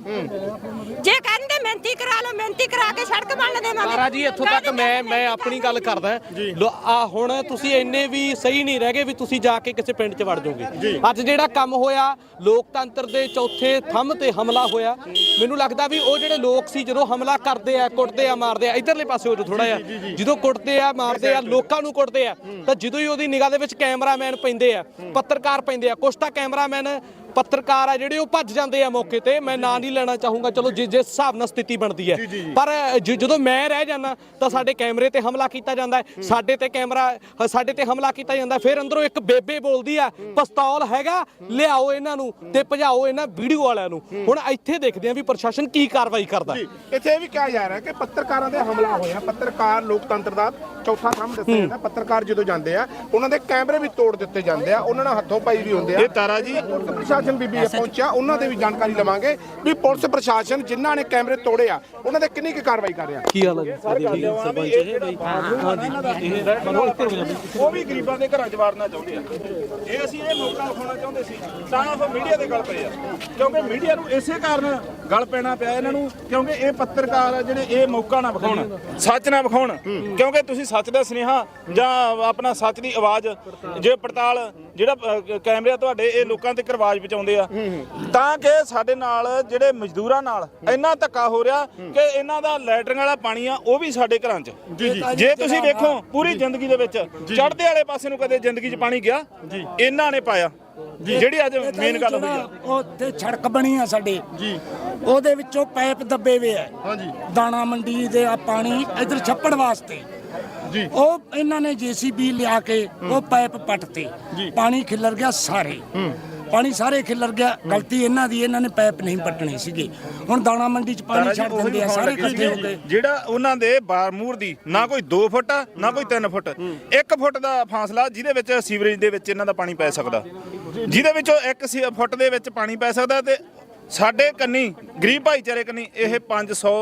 Speaker 5: ਜੇ ਕਹਿੰਦੇ ਮਿਹਨਤੀ ਕਰਾ ਲਓ ਮਿਹਨਤੀ ਕਰਾ ਕੇ ਸੜਕ ਬਣ ਦੇਵਾਂਗੇ
Speaker 1: ਸਾਰਾ ਜੀ ਇੱਥੋਂ ਤੱਕ ਮੈਂ ਮੈਂ ਆਪਣੀ ਗੱਲ ਕਰਦਾ ਲੋ ਆ ਹੁਣ ਤੁਸੀਂ ਇੰਨੇ ਵੀ ਸਹੀ ਨਹੀਂ ਰਹਿ ਗਏ ਵੀ ਤੁਸੀਂ ਜਾ ਕੇ ਕਿਸੇ ਪਿੰਡ 'ਚ ਵੜ ਜਾਓਗੇ। ਅੱਜ ਜਿਹੜਾ ਕੰਮ ਹੋਇਆ ਲੋਕਤੰਤਰ ਦੇ ਚੌਥੇ ਥੰਮ ਤੇ ਹਮਲਾ ਹੋਇਆ ਮੈਨੂੰ ਲੱਗਦਾ ਵੀ ਉਹ ਜਿਹੜੇ ਲੋਕ ਸੀ ਜਦੋਂ ਹਮਲਾ ਕਰਦੇ ਆ ਕੁੱਟਦੇ ਆ ਮਾਰਦੇ ਆ ਇਧਰਲੇ ਪਾਸੇ ਹੋ ਜੋ ਥੋੜਾ ਜਿਹਾ ਜਦੋਂ ਕੁੱਟਦੇ ਆ ਮਾਰਦੇ ਆ ਲੋਕਾਂ ਨੂੰ ਕੁੱਟਦੇ ਆ ਤਾਂ ਜਦੋਂ ਹੀ ਉਹਦੀ ਨਿਗਾਹ ਦੇ ਵਿੱਚ ਕੈਮਰਾਮੈਨ ਪੈਂਦੇ ਆ ਪੱਤਰਕਾਰ ਪੈਂਦੇ ਆ ਕੁਛ ਤਾਂ ਕੈਮਰਾਮੈਨ ਪੱਤਰਕਾਰ ਆ ਜਿਹੜੇ ਉਹ ਭੱਜ ਜਾਂਦੇ ਆ ਮੌਕੇ ਤੇ। ਮੈਂ ਨਾਂ ਨਹੀਂ ਲੈਣਾ ਚਾਹੂੰਗਾ। ਚਲੋ ਜਿਸ ਜਿਸ ਹਿਸਾਬ ਨਾਲ ਸਥਿਤੀ ਬਣਦੀ ਹੈ। ਪਰ ਜ- ਜਦੋਂ ਮੈਂ ਰਹਿ ਜਾਂਦਾ ਤਾਂ ਸਾਡੇ ਕੈਮਰੇ ਤੇ ਹਮਲਾ ਕੀਤਾ ਜਾਂਦਾ ਹੈ। ਸਾਡੇ ਤੇ ਕੈਮਰਾ ਸਾਡੇ ਤੇ ਹਮਲਾ ਕੀਤਾ ਜਾਂਦਾ। ਹੈ। ਫਿਰ ਅੰਦਰੋਂ ਇੱਕ ਬੇਬੇ ਬੋਲਦੀ ਆ ਪਿਸਤੌਲ ਹੈਗਾ ਲਿਆਓ ਇਹਨਾਂ ਨੂੰ ਤੇ ਭਜਾਓ ਇਹਨਾਂ ਵੀਡੀਓ ਵਾਲਿਆਂ ਨੂੰ। ਹੁਣ ਇੱਥੇ ਦੇਖਦੇ ਆ ਵੀ ਪ੍ਰਸ਼ਾਸਨ ਕੀ ਕਾਰਵਾਈ ਕਰਦਾ।
Speaker 2: ਜੀ ਇੱਥੇ ਇਹ ਵੀ ਕਿਹਾ ਜਾ ਰਿਹਾ ਕਿ ਪੱਤਰਕਾਰਾਂ ਤੇ ਹਮਲਾ ਹੋਇਆ। ਪੱਤਰਕਾਰ ਲੋਕਤੰਤਰ ਦਾ ਚੌਥਾ ਥੰਮ ਦੱਸਿਆ ਜਾਂਦਾ। ਪੱਤਰਕਾਰ ਜਦੋਂ ਜਾਂਦੇ ਆ ਉਹਨਾਂ ਦੇ ਕੈਮਰੇ ਵੀ ਤੋੜ ਦਿੱਤੇ ਜਾਂਦੇ ਆ। ਉਹਨਾਂ ਨਾਲ ਹੱਥੋਂ ਪਾਈ ਵੀ ਹੁੰਦੇ ਆ। ਇਹ ਤਾਰਾ ਜੀ। ਪ੍ਰਸ਼ਾਸਨ ਗੁਰਦਰਸ਼ਨ ਬੀਬੀ ਇਹ ਪਹੁੰਚਿਆ ਉਹਨਾਂ ਦੇ ਵੀ ਜਾਣਕਾਰੀ ਲਵਾਂਗੇ ਵੀ ਪੁਲਿਸ ਪ੍ਰਸ਼ਾਸਨ ਜਿਨ੍ਹਾਂ ਨੇ ਕੈਮਰੇ ਤੋੜੇ ਆ ਉਹਨਾਂ ਤੇ ਕਿੰਨੀ ਕੁ ਕਾਰਵਾਈ ਕਰ ਰਿਹਾ?
Speaker 1: ਕੀ ਹਾਲ ਹੈ ਜੀ? ਸਰਪੰਚ ਇਹ ਬਈ?
Speaker 10: ਉਹ ਵੀ ਗਰੀਬਾਂ ਦੇ ਘਰਾਂ 'ਚ ਵਾੜਨਾ ਚਾਹੁੰਦੇ ਆ। ਇਹ ਅਸੀਂ ਇਹ ਮੌਕਾ ਵਿਖਾਉਣਾ ਚਾਹੁੰਦੇ ਸੀ ਤਾਂ ਉਹ ਮੀਡੀਆ ਦੇ ਗੱਲ ਪਏ ਆ। ਕਿਉਂਕਿ ਮੀਡੀਆ ਨੂੰ ਇਸੇ ਕਾਰਨ ਗੱਲ ਪੈਣਾ ਪਿਆ ਇਹਨਾਂ ਨੂੰ ਕਿਉਂਕਿ ਇਹ ਪੱਤਰਕਾਰ ਆ ਜਿਹੜੇ ਇਹ ਮੌਕਾ ਨਾ ਵਿਖਾਉਣ ਸੱਚ ਨਾ ਵਿਖਾਉਣ। ਕਿਉਂਕਿ ਤੁਸੀਂ ਸੱਚ ਦਾ ਸੁਨੇਹਾ ਜਾਂ ਆਪਣਾ ਸੱਚ ਦੀ ਆਵਾਜ਼ ਜੇ ਪੜਤਾਲ ਜਿਹੜਾ ਕੈਮਰੇ ਤੁਹਾਡੇ ਇਹ ਲੋਕਾਂ ਤੇ ਆਵਾਜ਼ ਪਹੁੰਚਾਉਂਦੇ ਆ। ਤਾਂ ਕਿ ਸਾਡੇ ਨਾਲ ਜਿਹੜੇ ਮਜ਼ਦੂਰਾਂ ਨਾਲ ਇੰਨਾ ਧੱਕਾ ਹੋ ਰਿਹਾ ਕਿ ਇਹਨਾਂ ਦਾ ਲੈਟਰਿੰਗ ਵਾਲਾ ਪਾਣੀ ਆ ਉਹ ਵੀ ਸਾਡੇ ਘਰਾਂ ਚ। ਜੇ ਤੁਸੀਂ ਵੇਖੋ ਪੂਰੀ ਜ਼ਿੰਦਗੀ ਦੇ ਵਿੱਚ ਚੜ੍ਹਦੇ ਵਾਲੇ ਪਾਸੇ ਨੂੰ ਕਦੇ ਜ਼ਿੰਦਗੀ 'ਚ ਪਾਣੀ ਗਿਆ ਇਹਨਾਂ ਨੇ ਪਾਇਆ। ਜਿਹੜੀ ਅੱਜ ਮੇਨ ਗੱਲ ਹੋਈ ਆ।
Speaker 3: ਉੱਥੇ ਸੜਕ ਬਣੀ ਆ ਸਾਡੇ ਜੀ। ਉਹਦੇ ਵਿੱਚੋਂ ਪਾਈਪ ਦੱਬੇ ਵੇ ਆ। ਹਾਂਜੀ। ਦਾਣਾ ਮੰਡੀ ਦੇ ਆ ਪਾਣੀ ਇਧਰ ਛੱਪੜ ਵਾਸਤੇ। ਜੀ। ਉਹ ਇਹਨਾਂ ਨੇ ਜੀਸੀਬੀ ਲਿਆ ਕੇ ਉਹ ਪਾਈਪ ਪੱਟਤੇ ਪਾਣੀ ਖਿਲਰ ਗਿਆ ਸਾਰੇ। ਪਾਣੀ ਸਾਰੇ ਖਿਲਰ ਗਿਆ ਗਲਤੀ ਇਹਨਾਂ ਦੀ ਇਹਨਾਂ ਨੇ ਪਾਈਪ ਨਹੀਂ ਪੱਟਣੇ ਸੀਗੇ। ਹੁਣ ਦਾਣਾ ਮੰਡੀ ਚ ਪਾਣੀ ਛੱਡ ਦਿੰਦੇ ਆ ਸਾਰੇ ਇਕੱਠੇ ਹੋ ਗਏ।
Speaker 10: ਜਿਹੜਾ ਉਹਨਾਂ ਦੇ ਬਾਰਮੂਰ ਦੀ ਨਾ ਕੋਈ 2 ਫੁੱਟ ਆ ਨਾ ਕੋਈ 3 ਫੁੱਟ। 1 ਫੁੱਟ ਦਾ ਫਾਸਲਾ ਜਿਹਦੇ ਵਿੱਚ ਸੀਵਰੇਜ ਦੇ ਵਿੱਚ ਇਹਨਾਂ ਦਾ ਪਾਣੀ ਪੈ ਸਕਦਾ। ਜਿਹਦੇ ਵਿੱਚੋਂ 1 ਫੁੱਟ ਦੇ ਵਿੱਚ ਪਾਣੀ ਪੈ ਸਕਦਾ ਤੇ ਸਾਡੇ ਕੰਨੀ ਗਰੀਬ ਭਾਈਚਾਰੇ ਕੰਨੀ ਇਹ 500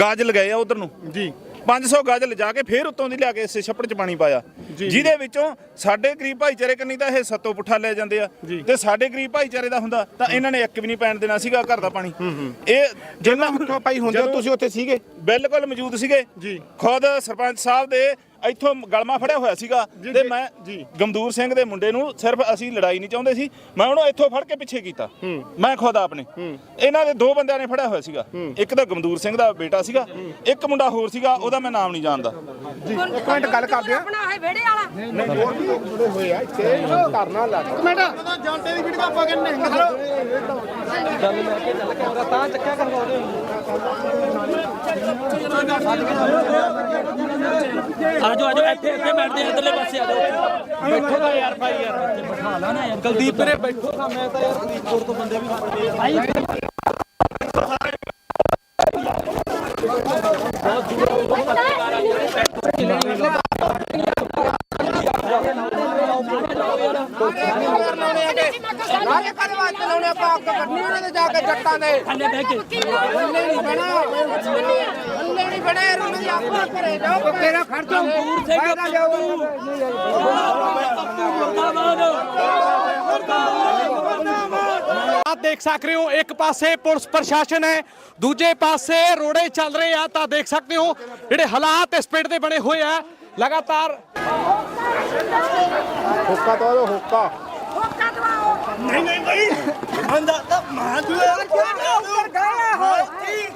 Speaker 10: ਗਾਜ ਲਗਾਏ ਆ ਉਧਰ ਨੂੰ। ਜੀ। 500 ਗਾਜ ਲਿਜਾ ਕੇ ਫੇਰ ਉੱਤੋਂ ਦੀ ਲਿਆ ਕੇ ਇਸੇ ਛੱਪੜ 'ਚ ਪਾਣੀ ਪਾਇਆ। ਜਿਹਦੇ ਵਿੱਚੋਂ ਸਾਡੇ ਗਰੀਬ ਭਾਈਚਾਰੇ ਕੰਨੀ ਤਾਂ ਇਹ ਸੱਤੋਂ ਪੁੱਠਾ ਲੈ ਜਾਂਦੇ ਆ। ਤੇ ਸਾਡੇ ਗਰੀਬ ਭਾਈਚਾਰੇ ਦਾ ਹੁੰਦਾ ਤਾਂ ਇਹਨਾਂ ਨੇ ਇੱਕ ਵੀ ਨਹੀਂ ਪੈਣ ਦੇਣਾ ਸੀਗਾ ਘਰ ਦਾ ਪਾਣੀ। ਇਹ
Speaker 2: ਜਿੰਨਾ ਹੱਥੋਂ ਪਾਈ ਹੁੰਦੇ ਤੁਸੀਂ ਉੱਥੇ ਸੀਗੇ?
Speaker 10: ਬਿਲਕੁਲ ਮੌਜੂਦ ਸੀਗੇ। ਜੀ। ਖੁਦ ਸਰਪੰਚ ਸਾਹਿਬ ਦੇ ਇੱਥੋਂ ਗਲਮਾ ਫੜਿਆ ਹੋਇਆ ਸੀਗਾ ਤੇ ਮੈਂ ਗਮਦੂਰ ਸਿੰਘ ਦੇ ਮੁੰਡੇ ਨੂੰ ਸਿਰਫ ਅਸੀਂ ਲੜਾਈ ਨਹੀਂ ਚਾਹੁੰਦੇ ਸੀ ਮੈਂ ਉਹਨੂੰ ਇੱਥੋਂ ਫੜ ਕੇ ਪਿੱਛੇ ਕੀਤਾ। ਮੈਂ ਖੁਦ ਆਪਨੇ ਇਹਨਾਂ ਦੇ ਦੋ ਬੰਦਿਆਂ ਨੇ ਫੜਿਆ ਹੋਇਆ ਸੀਗਾ। ਇੱਕ ਤਾਂ ਗਮਦੂਰ ਸਿੰਘ ਦਾ ਬੇਟਾ ਸੀਗਾ ਇੱਕ ਮੁੰਡਾ ਹੋਰ ਸੀਗਾ ਉਹਦਾ ਮੈਂ ਨਾਮ ਨਹੀਂ ਜਾਣਦਾ।
Speaker 2: ਇੱਕ ਮਿੰਟ ਗੱਲ ਕਰਦੇ ਆ
Speaker 5: ਆਪਣਾ ਹੈ ਵਿਹੜੇ ਵਾਲਾ।
Speaker 2: ਨਹੀਂ ਹੋਰ ਵੀ ਜੁੜੇ ਹੋਏ ਆ ਇੱਥੇ ਧਰਨਾ ਲਾ ਕੇ। ਇੱਕ ਮਿੰਟ। ਜਾਂਟੇ ਦੀ ਵੀਡੀਓ ਆਪਾਂ ਕਹਿੰਦੇ
Speaker 6: ਆਜੋ ਆਜੋ ਇੱਥੇ ਇੱਥੇ ਬੈਠਦੇ ਆ ਇਧਰਲੇ ਪਾਸੇ ਆ ਜਾਓ।
Speaker 1: ਬੈਠੋ ਦਾ ਯਾਰ ਭਾਈ ਯਾਰ ਬਿਠਾ ਨਾ ਯਾਰ। ਕੁਲਦੀਪ ਵੀਰੇ ਬੈਠੋ ਤਾਂ ਮੈਂ ਤਾਂ ਯਾਰ ਫਰੀਦਕੋਟ ਤੋਂ ਬੰਦੇ ਵੀ ਫੜਦੇ ਆ।
Speaker 2: ਸਾਰੇ ਕਦਮਾਂ ਚਲਾਉਣੇ ਆਪਾਂ ਆਪ ਕਰਨੀ ਉਹਨਾਂ ਦੇ ਜਾ ਕੇ ਜੱਟਾਂ ਦੇ।
Speaker 6: ਥੱਲੇ ਬਹਿ ਕੇ।
Speaker 2: ਨਹੀਂ ਬਣਾ ਹੱਲੇ ਨਹੀਂ ਬਣੇ ਉਹਨਾਂ ਦੀ ਆਪਣਾ ਘਰੇ ਜਾਓ। ਤੇਰਾ ਖਰਚਾ
Speaker 6: ਦੂਰ ਸੇ
Speaker 2: ਜਾਓ।
Speaker 1: ਆਪ ਦੇਖ ਸਕਦੇ ਹੋ ਇੱਕ ਪਾਸੇ ਪੁਲਿਸ ਪ੍ਰਸ਼ਾਸਨ ਹੈ ਦੂਜੇ ਪਾਸੇ ਰੋੜੇ ਚੱਲ ਰਹੇ ਆ ਤਾਂ ਦੇਖ ਸਕਦੇ ਹੋ ਜਿਹੜੇ ਹਾਲਾਤ ਇਸ ਪਿੰਡ ਦੇ ਬਣੇ ਹੋਏ ਆ। ਲਗਾਤਾਰ
Speaker 2: ਹੁੱਕਾ ਤੋਂ ਹੁੱਕਾ।
Speaker 5: ਹੋਕਾ ਦਵਾਓ।
Speaker 3: ਨਹੀਂ ਨਹੀਂ ਭਾਈ ਬੰਦਾ ਤਾਂ ਮਾਂ ਜੂਏ ਉੱਪਰ ਗਿਆ ਹੋਈ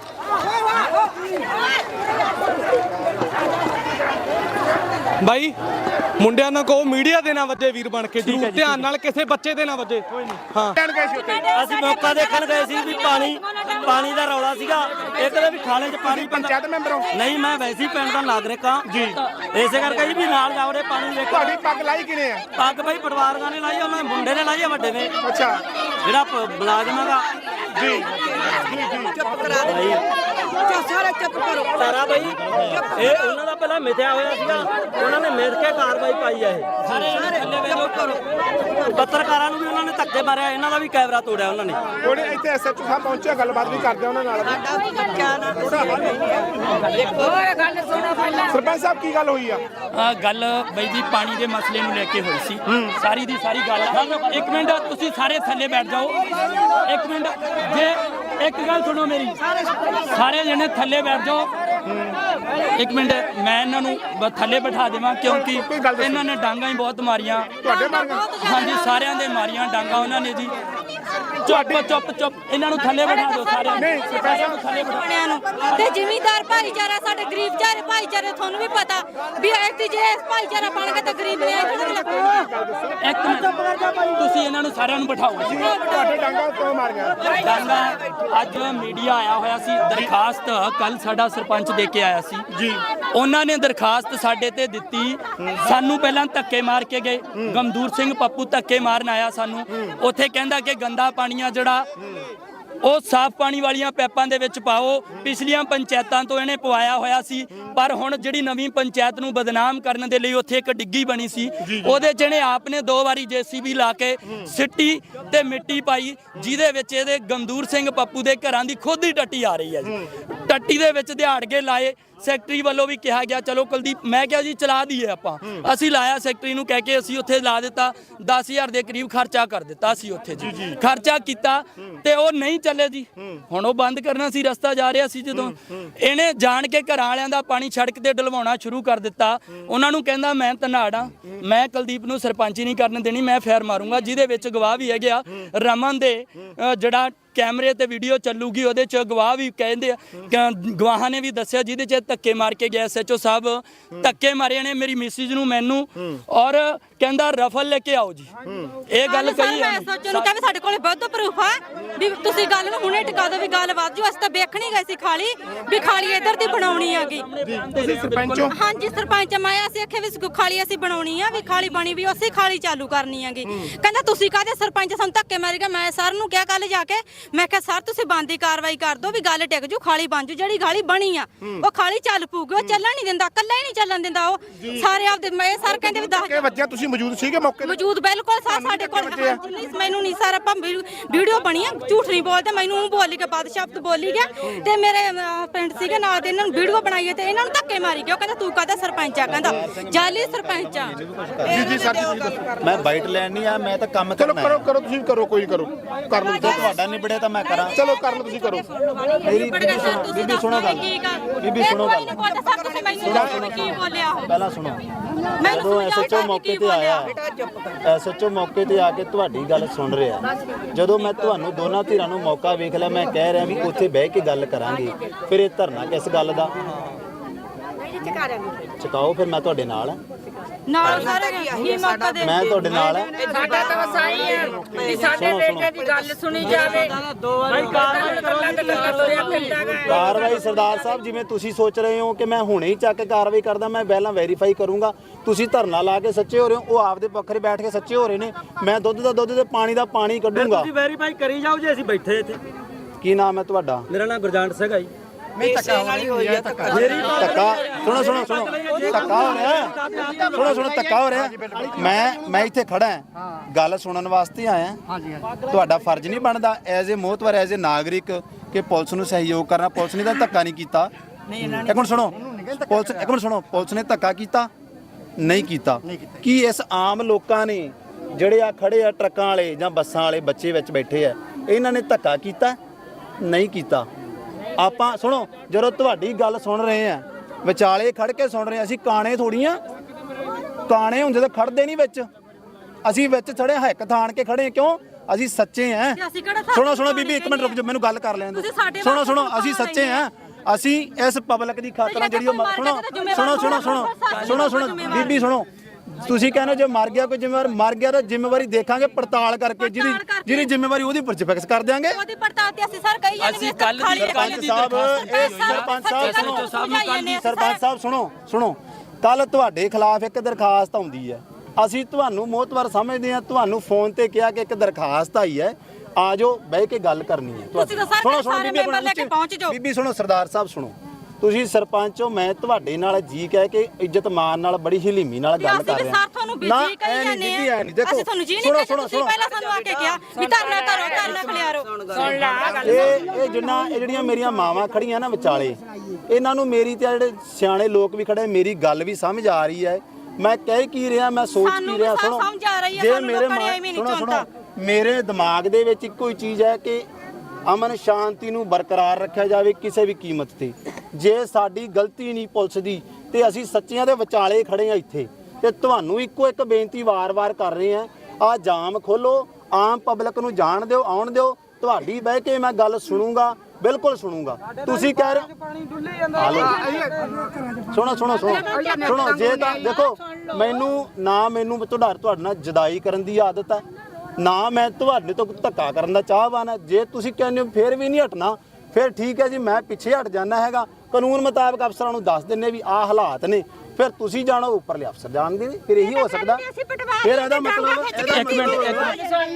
Speaker 1: ਬਾਈ ਮੁੰਡਿਆਂ ਨੂੰ ਕਹੋ ਮੀਡੀਆ ਦੇ ਨਾ ਵੱਜੇ ਵੀਰ ਬਣ ਕੇ ਜਰੂਰ ਧਿਆਨ ਨਾਲ ਕਿਸੇ ਬੱਚੇ ਦੇ ਨਾ ਵੱਜੇ। ਹਾਂ।
Speaker 2: ਕਹਿਣ ਗਏ ਸੀ ਉੱਥੇ।
Speaker 4: ਅਸੀਂ ਮੌਕਾ ਦੇਖਣ ਗਏ ਸੀ ਵੀ ਪਾਣੀ ਪਾਣੀ ਦਾ ਰੌਲਾ ਸੀਗਾ। ਇੱਕ ਦੇ ਵੀ ਖਾਲੇ 'ਚ ਪਾਣੀ
Speaker 2: ਪੰਚਾਇਤ ਮੈਂਬਰ ਹੋ।
Speaker 4: ਨਹੀਂ ਮੈਂ ਵੈਸੇ ਹੀ ਪਿੰਡ ਦਾ ਨਾਗਰਿਕ ਹਾਂ। ਜੀ। ਇਸੇ ਕਰਕੇ ਜੀ ਵੀ ਨਾਲ ਜਾਓ ਰੇ ਪਾਣੀ ਵੇਖੋ
Speaker 2: ਤੁਹਾਡੀ ਪੱਗ ਲਾਈ ਕਿਨੇ ਆ?
Speaker 4: ਪੱਗ ਬਈ ਪਰਿਵਾਰਾਂ ਨੇ ਲਾਈ ਆ, ਉਹਨਾਂ ਦੇ ਮੁੰਡੇ ਨੇ ਲਾਈ ਆ ਵੱਡੇ ਨੇ।
Speaker 2: ਅੱਛਾ।
Speaker 4: ਜਿਹੜਾ ਪ- ਮੁਲਾਜ਼ਮ ਹੈਗਾ
Speaker 2: ਜੀ
Speaker 5: ਸਾਰੇ ਚੁੱਪ ਕਰੋ।
Speaker 4: ਸਾਰਾ ਬਈ ਇਹ ਉਹਨਾਂ ਦਾ ਪਹਿਲਾਂ ਮਿਥਿਆ ਹੋਇਆ ਸੀਗਾ। ਉਹਨਾਂ ਨੇ ਮਿਲ ਕੇ ਕਾਰਵਾਈ ਪਾਈ ਆ ਇਹ। ਸਾਰੇ ਥੱਲੇ ਵੇਖੋ ਕਰੋ। ਪੱਤਰਕਾਰਾਂ ਨੂੰ ਵੀ ਉਹਨਾਂ ਨੇ ਧੱਕੇ ਮਾਰਿਆ ਇਹਨਾਂ ਦਾ ਵੀ ਕੈਮਰਾ ਤੋੜਿਆ ਉਹਨਾਂ ਨੇ।
Speaker 2: ਥੋੜੇ ਇੱਥੇ ਐਸਐਚਓ ਸਾਹਿਬ ਪਹੁੰਚਿਆ ਗੱਲਬਾਤ ਵੀ ਕਰਦੇ ਆ ਉਹਨਾਂ ਨਾਲ। ਸਰਪੰਚ ਸਾਹਿਬ ਕੀ ਗੱਲ ਹੋਈ ਆ?
Speaker 6: ਆ ਗੱਲ ਬਈ ਜੀ ਪਾਣੀ ਦੇ ਮਸਲੇ ਨੂੰ ਲੈ ਕੇ ਹੋਈ ਸੀ। ਸਾਰੀ ਦੀ ਸਾਰੀ ਗੱਲ ਇੱਕ ਮਿੰਟ ਤੁਸੀਂ ਸਾਰੇ ਥੱਲੇ ਬੈਠ ਜਾਓ। ਇੱਕ ਮਿੰਟ ਜੇ ਇੱਕ ਗੱਲ ਸੁਣੋ ਮੇਰੀ ਸਾਰੇ ਜਣੇ ਥੱਲੇ ਬੈਠ ਜਾਓ ਇੱਕ ਮਿੰਟ ਮੈਂ ਇਹਨਾਂ ਨੂੰ ਬ- ਥੱਲੇ ਬਿਠਾ ਦੇਵਾਂ ਕਿਉਂਕਿ
Speaker 2: ਕੋਈ ਗੱਲ ਦੱਸੋ।
Speaker 6: ਇਹਨਾਂ ਨੇ ਡਾਂਗਾ ਹੀ ਬਹੁਤ ਮਾਰੀਆਂ
Speaker 2: ਤੁਹਾਡੇ ਮਾਰੀਆਂ?
Speaker 6: ਹਾਂਜੀ ਸਾਰਿਆਂ ਦੇ ਮਾਰੀਆਂ ਡਾਂਗਾ ਉਹਨਾਂ ਨੇ ਜੀ ਚੁੱਪ ਚੁੱਪ ਚੁੱਪ। ਇਹਨਾਂ ਨੂੰ ਥੱਲੇ ਬਿਠਾ ਦਿਓ ਸਾਰਿਆਂ ਨੂੰ।
Speaker 2: ਨਹੀਂ, ਸਰਪੰਚ
Speaker 6: ਸਾਰਿਆਂ ਨੂੰ ਥੱਲੇ ਬਿਠਾ
Speaker 7: ਬਣਿਆ ਨੂੰ। ਤੇ ਜ਼ਿਮੀਂਦਾਰ ਭਾਈਚਾਰਾ ਸਾਡੇ ਗਰੀਬ ਚਾਰੇ ਭਾਈਚਾਰੇ ਤੁਹਾਨੂੰ ਵੀ ਪਤਾ ਵੀ ਇੱਕ ਦੀ ਜੇ ਇਸ ਭਾਈਚਾਰਾ ਬਣ ਕੇ ਤਾਂ ਗਰੀਬ ਨੇ ਵੀ ਲੱਗਣਾ
Speaker 6: ਇੱਕ ਮਿੰਟ। ਤੁਸੀਂ ਇਹਨਾਂ ਨੂੰ ਸਾਰਿਆਂ ਨੂੰ ਬਿਠਾਓ।
Speaker 2: ਤੁਹਾਡੇ ਡਾਂਗਾ ਕਿਉਂ ਮਾਰੀਆਂ।
Speaker 6: ਡਾਂਗਾ ਅੱਜ ਮੀਡੀਆ ਆਇਆ ਹੋਇਆ ਸੀ ਦਰਖਾਸਤ ਕੱਲ ਸਾਡਾ ਸਰਪੰਚ ਦੇ ਕੇ ਆਇਆ ਸੀ। ਜੀ। ਉਹਨਾਂ ਨੇ ਦਰਖਾਸਤ ਸਾਡੇ ਤੇ ਦਿੱਤੀ। ਸਾਨੂੰ ਪਹਿਲਾਂ ਧੱਕੇ ਮਾਰ ਕੇ ਗਏ। ਗਮਦੂਰ ਸਿੰਘ ਪੱਪੂ ਧੱਕੇ ਮਾਰਨ ਆਇਆ ਸਾਨੂੰ। ਉੱਥੇ ਕਹਿੰਦਾ ਕਿ ਗੰਦਾ ਪਾਣੀਆਂ ਜਿਹੜਾ ਉਹ ਸਾਫ਼ ਪਾਣੀ ਵਾਲੀਆਂ ਪੈਪਾਂ ਦੇ ਵਿੱਚ ਪਾਓ। ਪਿਛਲੀਆਂ ਪੰਚਾਇਤਾਂ ਤੋਂ ਇਹਨੇ ਪਵਾਇਆ ਹੋਇਆ ਸੀ। ਪਰ ਹੁਣ ਜਿਹੜੀ ਨਵੀਂ ਪੰਚਾਇਤ ਨੂੰ ਬਦਨਾਮ ਕਰਨ ਦੇ ਲਈ ਉੱਥੇ ਇੱਕ ਡਿੱਗੀ ਬਣੀ ਸੀ। ਉਹਦੇ 'ਚ ਇਹਨੇ ਆਪ ਨੇ ਦੋ ਵਾਰੀ ਜੀਸੀਬੀ ਲਾ ਕੇ ਸਿੱਟੀ ਤੇ ਮਿੱਟੀ ਪਾਈ ਜਿਹਦੇ ਵਿੱਚ ਇਹਦੇ ਗੰਦੂਰ ਸਿੰਘ ਪੱਪੂ ਦੇ ਘਰਾਂ ਦੀ ਖੁਦ ਹੀ ਟੱਟੀ ਆ ਰਹੀ ਹੈ ਜੀ। ਟੱਟੀ ਦੇ ਵਿੱਚ ਦਿਹਾੜਗੇ ਲਾਏ। ਸੈਕਟਰੀ ਵੱਲੋਂ ਵੀ ਕਿਹਾ ਗਿਆ ਚਲੋ ਕੁਲਦੀਪ ਮੈਂ ਕਿਹਾ ਜੀ ਚਲਾ ਦਈਏ ਆਪਾਂ। ਅਸੀਂ ਲਾਇਆ ਸੈਕਟਰੀ ਨੂੰ ਕਹਿ ਕੇ ਅਸੀਂ ਉੱਥੇ ਲਾ ਦਿੱਤਾ 10000 ਦੇ ਕਰੀਬ ਖਰਚਾ ਕਰ ਦਿੱਤਾ ਸੀ ਉੱਥੇ ਜੀ। ਖਰਚਾ ਕੀਤਾ ਤੇ ਉਹ ਨਹੀਂ ਚੱਲੇ ਜੀ। ਹੁਣ ਉਹ ਬੰਦ ਕਰਨਾ ਸੀ ਰਸਤਾ ਜਾ ਰਿਹਾ ਸੀ ਜਦੋਂ। ਇਹਨੇ ਜਾਣ ਕੇ ਘਰਾਂ ਵਾਲਿਆਂ ਦਾ ਪਾਣੀ ਸੜਕ ਤੇ ਡਲਵਾਉਣਾ ਸ਼ੁਰੂ ਕਰ ਦਿੱਤਾ। ਉਹਨਾਂ ਨੂੰ ਕਹਿੰਦਾ ਮੈਂ ਧਨਾੜਾਂ ਮੈਂ ਕੁਲਦੀਪ ਨੂੰ ਸਰਪੰਚੀ ਨਹੀਂ ਕਰਨ ਦੇਣੀ ਮੈਂ ਫੇਰ ਮਾਰੂੰਗਾ। ਜਿਹਦੇ ਵਿੱਚ ਗਵਾਹ ਵੀ ਹੈਗੇ ਆ ਰਮਨ ਦੇ ਜਿਹੜਾ ਕੈਮਰੇ ਤੇ ਵੀਡੀਓ ਚੱਲੂਗੀ ਉਹਦੇ ਚ ਗਵਾਹ ਵੀ ਕਹਿੰਦੇ ਆ ਕਿ ਗਵਾਹਾਂ ਨੇ ਵੀ ਦੱਸਿਆ ਜਿਹਦੇ ਚ ਧੱਕੇ ਮਾਰ ਕੇ ਗਿਆ ਐਸਐਚਓ ਸਾਹਿਬ। ਧੱਕੇ ਮਾਰੇ ਨੇ ਮੇਰੀ ਮਿਸਿਸ ਨੂੰ ਮੈਨੂੰ। ਔਰ ਕਹਿੰਦਾ ਰਫਲ ਲੈ ਕੇ ਆਓ ਜੀ। ਇਹ ਗੱਲ ਕਹੀ
Speaker 7: ਮੈਂ
Speaker 6: ਹੈ
Speaker 7: ਸੋਚਣ ਨੂੰ ਕਹਿੰਦੇ ਸਾਡੇ ਕੋਲੇ ਬਹੁਤ ਪ੍ਰੂਫ ਆ ਵੀ ਤੁਸੀਂ ਗੱਲ ਨੂੰ ਹੁਣੇ ਟਿਕਾ ਦਿਓ ਵੀ ਗੱਲ ਵੱਧ ਜੂ ਅਸੀਂ ਤਾਂ ਵੇਖਣੀ ਗਏ ਸੀ ਖਾਲੀ ਵੀ ਖਾਲੀ ਇੱਧਰ ਦੀ ਬਣਾਉਣੀ ਆਗੀ
Speaker 2: ਤੁਸੀਂ ਸਰਪੰਚ
Speaker 7: ਹਾਂਜੀ ਸਰਪੰਚ ਮੈਂ ਅਸੀਂ ਆਖਿਆ ਵੀ ਇਸ ਖਾਲੀ ਅਸੀਂ ਬਣਾਉਣੀ ਆ ਵੀ ਖਾਲੀ ਬਣੀ ਵੀ ਅਸੀਂ ਖਾਲੀ ਚਾਲੂ ਕਰਨੀ ਆਗੀ ਕਹਿੰਦਾ ਤੁਸੀਂ ਕਾਹਦੇ ਸਰਪੰਚ ਸਾਨੂੰ ਧੱਕੇ ਮਾਰੇਗਾ ਮੈਂ ਸਰ ਨੂੰ ਕਿਹਾ ਕੱਲ ਜਾ ਕੇ ਮੈਂ ਕਿਹਾ ਸਰ ਤੁਸੀਂ ਬੰਦੀ ਕਾਰਵਾਈ ਕਰ ਦਿਓ ਵੀ ਗੱਲ ਟਿਕ ਜੂ ਖਾਲੀ ਬਣ ਜੂ ਜਿਹੜੀ ਖਾਲੀ ਬਣੀ ਆ ਉਹ ਖਾਲੀ ਚੱਲ ਪੂਗੀ ਉਹ ਚੱਲਣ ਨਹੀਂ ਦਿੰਦਾ ਕੱਲਾ ਹੀ ਨਹੀਂ ਚੱਲਣ ਦਿੰਦਾ ਉਹ। ਸਾਰੇ ਆਪਦੇ ਮੈਂ ਸਰ ਕਹਿੰਦੇ ਵੀ ਦੱਸ
Speaker 2: ਕਿ ਬੱਚਿਆ ਤੁਸੀਂ ਮੌਜੂਦ ਸੀਗੇ ਮੌਕੇ ਤੇ?
Speaker 7: ਮੌਜੂਦ ਬਿਲਕੁਲ ਸਰ ਸਾਡੇ ਕੋਲ? ਨਹੀਂ ਮੈਨੂੰ ਨਹੀਂ ਸਰ ਆਪਾਂ ਵੀਡੀਓ- ਬਣੀ ਆ ਝੂਠ ਨਹੀਂ ਬੋਲਦੇ ਮੈਨੂੰ ਬੋਲੀ ਕੇ ਬਾਦ ਸ਼ਬਦ ਬੋਲੀ ਗਿਆ ਤੇ ਮੇਰੇ ਪਿੰਡ ਸੀਗੇ ਨਾਲ ਤੇ ਇਹਨਾਂ ਨੂੰ ਵੀਡੀਓ ਬਣਾਈ ਹੈ ਤੇ ਇਹਨਾਂ ਨੂੰ ਧੱਕੇ ਮਾਰੀ ਗਿਆ ਉਹ ਕਹਿੰਦਾ ਤੂੰ ਕਾਹਦਾ ਸਰਪੰਚ ਆ? ਕਹਿੰਦਾ ਜਾਲੀ ਸਰਪੰਚ ਆ।
Speaker 2: ਜੀ ਜੀ ਸਰ ਜੀ ਤੁਸੀਂ ਦੱਸੋ।
Speaker 8: ਮੈਂ ਬਾਈਟ ਲੈਣ ਨਹੀਂ ਆ ਮੈਂ ਤਾਂ ਕੰਮ
Speaker 2: ਚਲੋ
Speaker 8: ਕਰਨਾ
Speaker 2: ਕਰੋ
Speaker 8: ਹੈ।
Speaker 2: ਕਰੋ ਤੁਸੀਂ ਕਰੋ ਕੋਈ ਕਰੋ। ਕਰ ਲਓ
Speaker 8: ਜੇ ਤੁਹਾਡਾ ਨਿਬੜੇ ਤਾਂ ਮੈਂ ਕਰਾਂ।
Speaker 2: ਚਲੋ ਕਰ ਲਓ ਤੁਸੀਂ ਕਰੋ।
Speaker 8: ਮੇਰੀ ਬੀਬੀ ਸੁਣੋ ਬੀਬੀ ਸੁਣੋ ਗੱਲ। ਬੀਬੀ ਸੁਣੋ ਗੱਲ। ਪਹਿਲਾਂ ਸੁਣੋ।
Speaker 7: ਮੈਨੂੰ
Speaker 8: ਜਦੋਂ ਐਸਐਚਓ
Speaker 7: ਕਿ
Speaker 8: ਮੌਕੇ ਤੇ ਆਇਆ
Speaker 7: ਬੋਲਿਆ।
Speaker 8: ਐਸਐਚਓ ਮੌਕੇ ਤੇ ਆ ਕੇ ਤੁਹਾਡੀ ਗੱਲ ਸੁਣ ਰਿਹਾ। ਜਦੋਂ ਮੈਂ ਤੁਹਾਨੂੰ ਦੋਨਾਂ ਧਿਰਾਂ ਨੂੰ ਮੌਕਾ ਵੇਖ ਲਿਆ ਮੈਂ ਕਹਿ ਰਿਹਾ ਵੀ ਉੱਥੇ ਬਹਿ ਕੇ ਗੱਲ ਕਰਾਂਗੇ। ਫਿਰ ਇਹ ਧਰਨਾ ਕਿਸ ਗੱਲ ਦਾ? ਚੁਕਾਓ ਫਿਰ ਮੈਂ ਤੁਹਾਡੇ ਨਾਲ ਹਾਂ
Speaker 7: ਨਾਲ ਸਾਰੇ ਕੀ ਮੌਕਾ ਦੇ
Speaker 8: ਮੈਂ ਤੁਹਾਡੇ ਨਾਲ ਹਾਂ।
Speaker 11: ਸਾਡਾ ਤਾਂ ਵਸਾਈ ਹੈ ਵੀ ਸਾਡੇ ਬੇਟੇ ਦੀ ਗੱਲ ਸੁਣੀ ਜਾਵੇ। ਭਾਈ ਕਾਰਵਾਈ
Speaker 8: ਕਾਰਵਾਈ ਸਰਦਾਰ ਸਾਹਿਬ ਜਿਵੇਂ ਤੁਸੀਂ ਸੋਚ ਰਹੇ ਹੋ ਕਿ ਮੈਂ ਹੁਣੇ ਹੀ ਚੱਕ ਕੇ ਕਾਰਵਾਈ ਕਰਦਾ ਮੈਂ ਪਹਿਲਾਂ ਵੈਰੀਫਾਈ ਕਰੂੰਗਾ। ਤੁਸੀਂ ਧਰਨਾ ਲਾ ਕੇ ਸੱਚੇ ਹੋ ਰਹੇ ਹੋ ਉਹ ਆਪਦੇ ਵੱਖਰੇ ਬੈਠ ਕੇ ਸੱਚੇ ਹੋ ਰਹੇ ਨੇ। ਮੈਂ ਦੁੱਧ ਦਾ ਦੁੱਧ ਤੇ ਪਾਣੀ ਦਾ ਪਾਣੀ ਕੱਢੂੰਗਾ।
Speaker 4: ਤੁਸੀਂ ਵੈਰੀਫਾਈ ਕਰੀ ਜਾਓ ਜੇ ਅਸੀਂ ਬੈਠੇ ਇੱਥੇ।
Speaker 8: ਕੀ ਨਾਮ ਹੈ ਤੁਹਾਡਾ?
Speaker 4: ਮੇਰਾ ਨਾਮ ਗੁਰਜੰਟ ਸਿੰਘ ਆ ਜੀ।
Speaker 8: ਧੱਕਾ ਸੁਣੋ ਸੁਣੋ ਸੁਣੋ। ਧੱਕਾ ਹੋ ਰਿਹਾ ਸੁਣੋ ਸੁਣੋ ਧੱਕਾ ਹੋ ਰਿਹਾ। ਮੈਂ ਮੈਂ ਇੱਥੇ ਖੜਾ ਹਾਂ। ਗੱਲ ਸੁਣਨ ਵਾਸਤੇ ਆਇਆ ਹਾਂਜੀ ਤੁਹਾਡਾ ਫਰਜ਼ ਨਹੀਂ ਬਣਦਾ ਐਜ਼ ਏ ਮੋਹਤਵਰ ਐਜ਼ ਏ ਨਾਗਰਿਕ ਕਿ ਪੁਲਿਸ ਨੂੰ ਸਹਿਯੋਗ ਕਰਨਾ। ਪੁਲਿਸ ਨੇ ਤਾਂ ਧੱਕਾ ਨਹੀਂ ਕੀਤਾ। ਇੱਕ ਮਿੰਟ ਸੁਣੋ। ਪੁਲਿਸ ਇੱਕ ਮਿੰਟ ਸੁਣੋ। ਪੁਲਿਸ ਨੇ ਧੱਕਾ ਕੀਤਾ। ਨਹੀਂ ਕੀਤਾ। ਕੀ ਇਸ ਆਮ ਲੋਕਾਂ ਨੇ ਜਿਹੜੇ ਆ ਖੜੇ ਆ ਟਰੱਕਾਂ ਵਾਲੇ ਜਾਂ ਬੱਸਾਂ ਵਾਲੇ ਬੱਚੇ ਵਿੱਚ ਬੈਠੇ ਆ ਇਹਨਾਂ ਨੇ ਧੱਕਾ ਕੀਤਾ? ਨਹੀਂ ਕੀਤਾ। ਆਪਾਂ ਸੁਣੋ ਜਦੋਂ ਤੁਹਾਡੀ ਗੱਲ ਸੁਣ ਰਹੇ ਆ ਵਿਚਾਲੇ ਖੜ ਕੇ ਸੁਣ ਰਹੇ ਆ ਅਸੀਂ ਕਾਣੇ ਥੋੜੀਆਂ ਕਾਣੇ ਹੁੰਦੇ ਤਾਂ ਖੜਦੇ ਨਹੀਂ ਵਿੱਚ। ਅਸੀਂ ਵਿੱਚ ਥੜੇ ਹੱਕ ਥਾਣ ਕੇ ਖੜੇ ਆ, ਕਿਉਂ? ਅਸੀਂ ਸੱਚੇ ਆ।
Speaker 7: ਤੇ ਅਸੀਂ ਕਿਹੜਾ
Speaker 8: ਸੁਣੋ ਸੁਣੋ ਬੀਬੀ ਇੱਕ ਮਿੰਟ ਰੁਕ ਜਾਓ ਮੈਨੂੰ ਗੱਲ ਕਰ ਲੈਣ
Speaker 7: ਤੁਸੀਂ
Speaker 8: ਦਿਓ
Speaker 7: ਸਾਡੇ
Speaker 8: ਸੁਣੋ ਸੁਣੋ
Speaker 7: ਵਾਸਤੇ
Speaker 8: ਅਸੀਂ ਸੱਚੇ ਆ। ਅਸੀਂ ਇਸ ਪਬਲਿਕ ਦੀ ਖਾਤਰ ਜਿਹੜੀ ਉਹ ਮ- ਸੁਣੋ ਸੁਣੋ ਸੁਣੋ ਸੁਣੋ ਸੁਣੋ ਸੁਣੋ ਬੀਬੀ ਸੁਣੋ। ਤੁਸੀਂ ਕਹਿੰਦੇ ਜੇ ਮਰ ਗਿਆ ਕੋਈ ਜ਼ਿੰਮੇਵਾਰ ਮਰ ਗਿਆ ਤਾਂ ਜ਼ਿੰਮੇਵਾਰੀ ਦੇਖਾਂਗੇ ਪੜਤਾਲ ਕਰਕੇ ਜਿਹਦੀ। ਜਿਹਦੀ ਜ਼ਿੰਮੇਵਾਰੀ ਉਹਦੀ ਉੱਪਰ ਫਿਕਸ ਕਰ ਦਿਆਂਗੇ।
Speaker 7: ਉਹਦੀ ਪੜਤਾਲ ਤੇ ਅਸੀਂ ਸਰ ਕਹੀ ਜਾਂਦੇ
Speaker 6: ਅਸੀਂ ਕੱਲ੍ਹ ਦੀ-
Speaker 8: ਸਰਪੰਚ ਸਾਹਿਬ ਇਹ ਸਰਪੰਚ ਸਾਹਿਬ ਸੁਣੋ। ਸਰਪੰਚ ਸਾਹਿਬ ਸੁਣੋ ਸੁਣੋ। ਕੱਲ ਤੁਹਾਡੇ ਖਿਲਾਫ ਇੱਕ ਦਰਖਾਸਤ ਆਉਂਦੀ ਹੈ। ਅਸੀਂ ਤੁਹਾਨੂੰ ਮੋਹਤਵਰ ਸਮਝਦੇ ਹਾਂ ਤੁਹਾਨੂੰ ਫੋਨ ਤੇ ਕਿਹਾ ਕਿ ਇੱਕ ਦਰਖਾਸਤ ਆਈ ਹੈ। ਆ ਜਾਓ ਬਹਿ ਕੇ ਗੱਲ ਕਰਨੀ ਹੈ।
Speaker 7: ਸਾਰੇ ਸਾਰੇ
Speaker 8: ਬੀਬੀ
Speaker 7: ਮੈਂਬਰ ਲੈ ਕੇ ਪਹੁੰਚ ਜਾਓ।
Speaker 8: ਬੀਬੀ ਸੁਣੋ ਸਰਦਾਰ ਸਾਹਿਬ ਸੁਣੋ। ਤੁਸੀਂ ਸਰਪੰਚ ਹੋ ਮੈਂ ਤੁਹਾਡੇ ਨਾਲ ਜੀ ਕਹਿ ਕੇ ਇੱਜ਼ਤ ਮਾਨ ਨਾਲ ਬੜੀ ਹਲੀਮੀ ਨਾਲ ਗੱਲ ਕਰ ਰਿਹਾ
Speaker 7: ਸਰ ਤੁਹਾਨੂੰ ਵੀ
Speaker 8: ਨਾ,
Speaker 7: ਜੀ ਕਹੀ
Speaker 8: ਐ ਨਹੀਂ
Speaker 7: ਜਾਂਦੇ
Speaker 8: ਬੀਬੀ, ਐ ਨਹੀਂ ਦੇਖੋ
Speaker 7: ਅਸੀਂ ਤੁਹਾਨੂੰ ਜੀ ਨਹੀਂ
Speaker 8: ਸੁਣੋ
Speaker 7: ਕਹਿੰਦੇ
Speaker 8: ਸੁਣੋ
Speaker 7: ਤੁਸੀਂ
Speaker 8: ਸੁਣੋ
Speaker 7: ਪਹਿਲਾਂ ਸਾਨੂੰ ਆ ਕੇ ਕਿਹਾ ਵੀ ਧਰਨਾ ਕਰੋ ਧਰਨਾ ਖਲਿਆਰੋ
Speaker 11: ਸੁਣ ਲਾ
Speaker 8: ਇਹ ਇਹ ਜਿੰਨਾ ਇਹ ਜਿਹੜੀਆਂ ਮੇਰੀਆਂ ਮਾਵਾਂ ਖੜੀਆਂ ਨਾ ਵਿਚਾਲੇ ਇਹਨਾਂ ਨੂੰ ਮੇਰੀ ਤੇ ਜਿਹੜੇ ਸਿਆਣੇ ਲੋਕ ਵੀ ਖੜੇ ਮੇਰੀ ਗੱਲ ਵੀ ਸਮਝ ਆ ਰਹੀ ਹੈ। ਮੈਂ ਕਹਿ ਕੀ ਰਿਹਾ ਮੈਂ ਸੋਚ ਕੀ ਰਿਹਾ ਸੁਣੋ। ਜੇ ਮੇਰੇ ਮਾ- ਸੁਣੋ। ਸੁਣੋ ਮੇਰੇ ਦਿਮਾਗ ਦੇ ਵਿੱਚ ਇੱਕੋ ਹੀ ਚੀਜ਼ ਹੈ ਕਿ ਅਮਨ ਸ਼ਾਂਤੀ ਨੂੰ ਬਰਕਰਾਰ ਰੱਖਿਆ ਜਾਵੇ ਕਿਸੇ ਵੀ ਕੀਮਤ ਤੇ। ਜੇ ਸਾਡੀ ਗਲਤੀ ਨਹੀਂ ਪੁਲਿਸ ਦੀ ਤੇ ਅਸੀਂ ਸੱਚਿਆਂ ਦੇ ਵਿਚਾਲੇ ਖੜੇ ਆ ਇੱਥੇ। ਤੇ ਤੁਹਾਨੂੰ ਇੱਕੋ ਇੱਕ ਬੇਨਤੀ ਵਾਰ-ਵਾਰ ਕਰ ਰਹੇ ਆ ਆ ਜਾਮ ਖੋਲੋ ਆਮ ਪਬਲਿਕ ਨੂੰ ਜਾਣ ਦਿਓ ਆਉਣ ਦਿਓ। ਤੁਹਾਡੀ ਬਹਿ ਕੇ ਮੈਂ ਗੱਲ ਸੁਣੂੰਗਾ ਬਿਲਕੁਲ ਸੁਣੂੰਗਾ। ਤੁਸੀਂ ਕਹਿ ਰਹੇ ਹਾਲੋ ਸੁਣੋ ਸੁਣੋ ਸੁਣੋ। ਸੁਣੋ ਜੇ ਤਾਂ ਦੇਖੋ ਮੈਨੂੰ ਨਾ ਮੈਨੂੰ ਤੁਹਾਡਾ ਤੁਹਾਡੇ ਨਾਲ ਜਦਾਈ ਕਰਨ ਦੀ ਆਦਤ ਹੈ। ਨਾ ਮੈਂ ਤੁਹਾਡੇ ਤੋਂ ਧੱਕਾ ਕਰਨ ਦਾ ਚਾਹਵਾਨ ਹੈ। ਜੇ ਤੁਸੀਂ ਕਹਿੰਦੇ ਹੋ ਫਿਰ ਵੀ ਨਹੀਂ ਹਟਣਾ ਫਿਰ ਠੀਕ ਹੈ ਜੀ ਮੈਂ ਪਿੱਛੇ ਹਟ ਜਾਣਾ ਹੈਗਾ। ਕਾਨੂੰਨ ਮੁਤਾਬਕ ਅਫਸਰਾਂ ਨੂੰ ਦੱਸ ਦਿੰਨੇ ਵੀ ਆਹ ਹਾਲਾਤ ਨੇ। ਫਿਰ ਤੁਸੀਂ ਜਾਣੋ ਉੱਪਰਲੇ ਅਫਸਰ ਜਾਣਗੇ ਨੇ ਫਿਰ ਇਹੀ ਹੋ ਸਕਦਾ। ਫਿਰ ਇਹਦਾ ਮਤਲਬ ਇਹਦਾ ਮਤਲਬ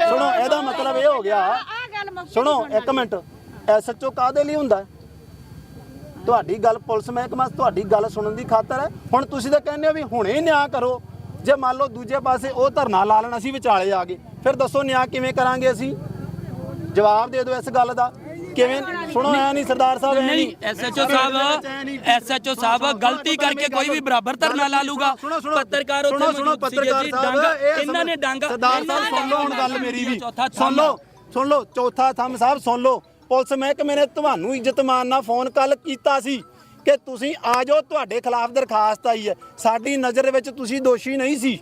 Speaker 8: ਸੁਣੋ ਇਹਦਾ ਮਤਲਬ ਇਹ ਹੋ ਗਿਆ। ਸੁਣੋ ਇੱਕ ਮਿੰਟ। ਐਸਐਚਓ ਕਾਦੇ ਲਈ ਹੁੰਦਾ? ਤੁਹਾਡੀ ਗੱਲ ਪੁਲਿਸ ਮਹਿਕਮਾ ਤੁਹਾਡੀ ਗੱਲ ਸੁਣਨ ਦੀ ਖਾਤਰ ਹੈ। ਹੁਣ ਤੁਸੀਂ ਤਾਂ ਕਹਿੰਦੇ ਹੋ ਵੀ ਹੁਣੇ ਨਿਆਂ ਕਰੋ। ਜੇ ਮੰਨ ਲਓ ਦੂਜੇ ਪਾਸੇ ਉਹ ਧਰਨਾ ਲਾ ਲੈਣ ਅਸੀਂ ਵਿਚਾਲੇ ਆ ਗਏ। ਫਿਰ ਦੱਸੋ ਨਿਆਂ ਕਿਵੇਂ ਕਰਾਂਗੇ ਅਸੀਂ? ਜਵਾਬ ਦੇ ਦਿਓ ਇਸ ਗੱਲ ਦਾ। ਕਿਵੇਂ? ਸੁਣੋ ਐ ਨਹੀਂ ਸਰਦਾਰ ਸਾਹਿਬ ਐ
Speaker 6: ਨਹੀਂ। ਐਸਐਚਓ ਸਾਹਿਬ ਐਸਐਚਓ ਸਾਹਿਬ ਗਲਤੀ ਕਰਕੇ ਕੋਈ ਵੀ ਬਰਾਬਰ ਧਰਨਾ ਲਾ ਲੂਗਾ। ਪੱਤਰਕਾਰ ਉੱਥੇ
Speaker 8: ਸੁਣੋ ਪੱਤਰਕਾਰ ਸਾਹਿਬ
Speaker 6: ਇਹਨਾਂ ਨੇ ਡਾਂਗਾ
Speaker 8: ਸਰਦਾਰ ਸਾਹਿਬ ਸੁਣ ਲਓ ਹੁਣ ਗੱਲ ਮੇਰੀ ਵੀ। ਸੁਣ ਲਓ ਸੁਣ ਲਓ ਚੌਥਾ ਥੰਮ ਸਾਹਿਬ ਸੁਣ ਲਓ। ਪੁਲਿਸ ਮਹਿਕਮੇ ਨੇ ਤੁਹਾਨੂੰ ਇੱਜ਼ਤ ਮਾਨ ਨਾਲ ਫੋਨ ਕਾਲ ਕੀਤਾ ਸੀ ਕਿ ਤੁਸੀਂ ਆ ਜਾਓ ਤੁਹਾਡੇ ਖਿਲਾਫ ਦਰਖਾਸਤ ਆਈ ਹੈ। ਸਾਡੀ ਨਜ਼ਰ ਵਿੱਚ ਤੁਸੀਂ ਦੋਸ਼ੀ ਨਹੀਂ ਸੀ।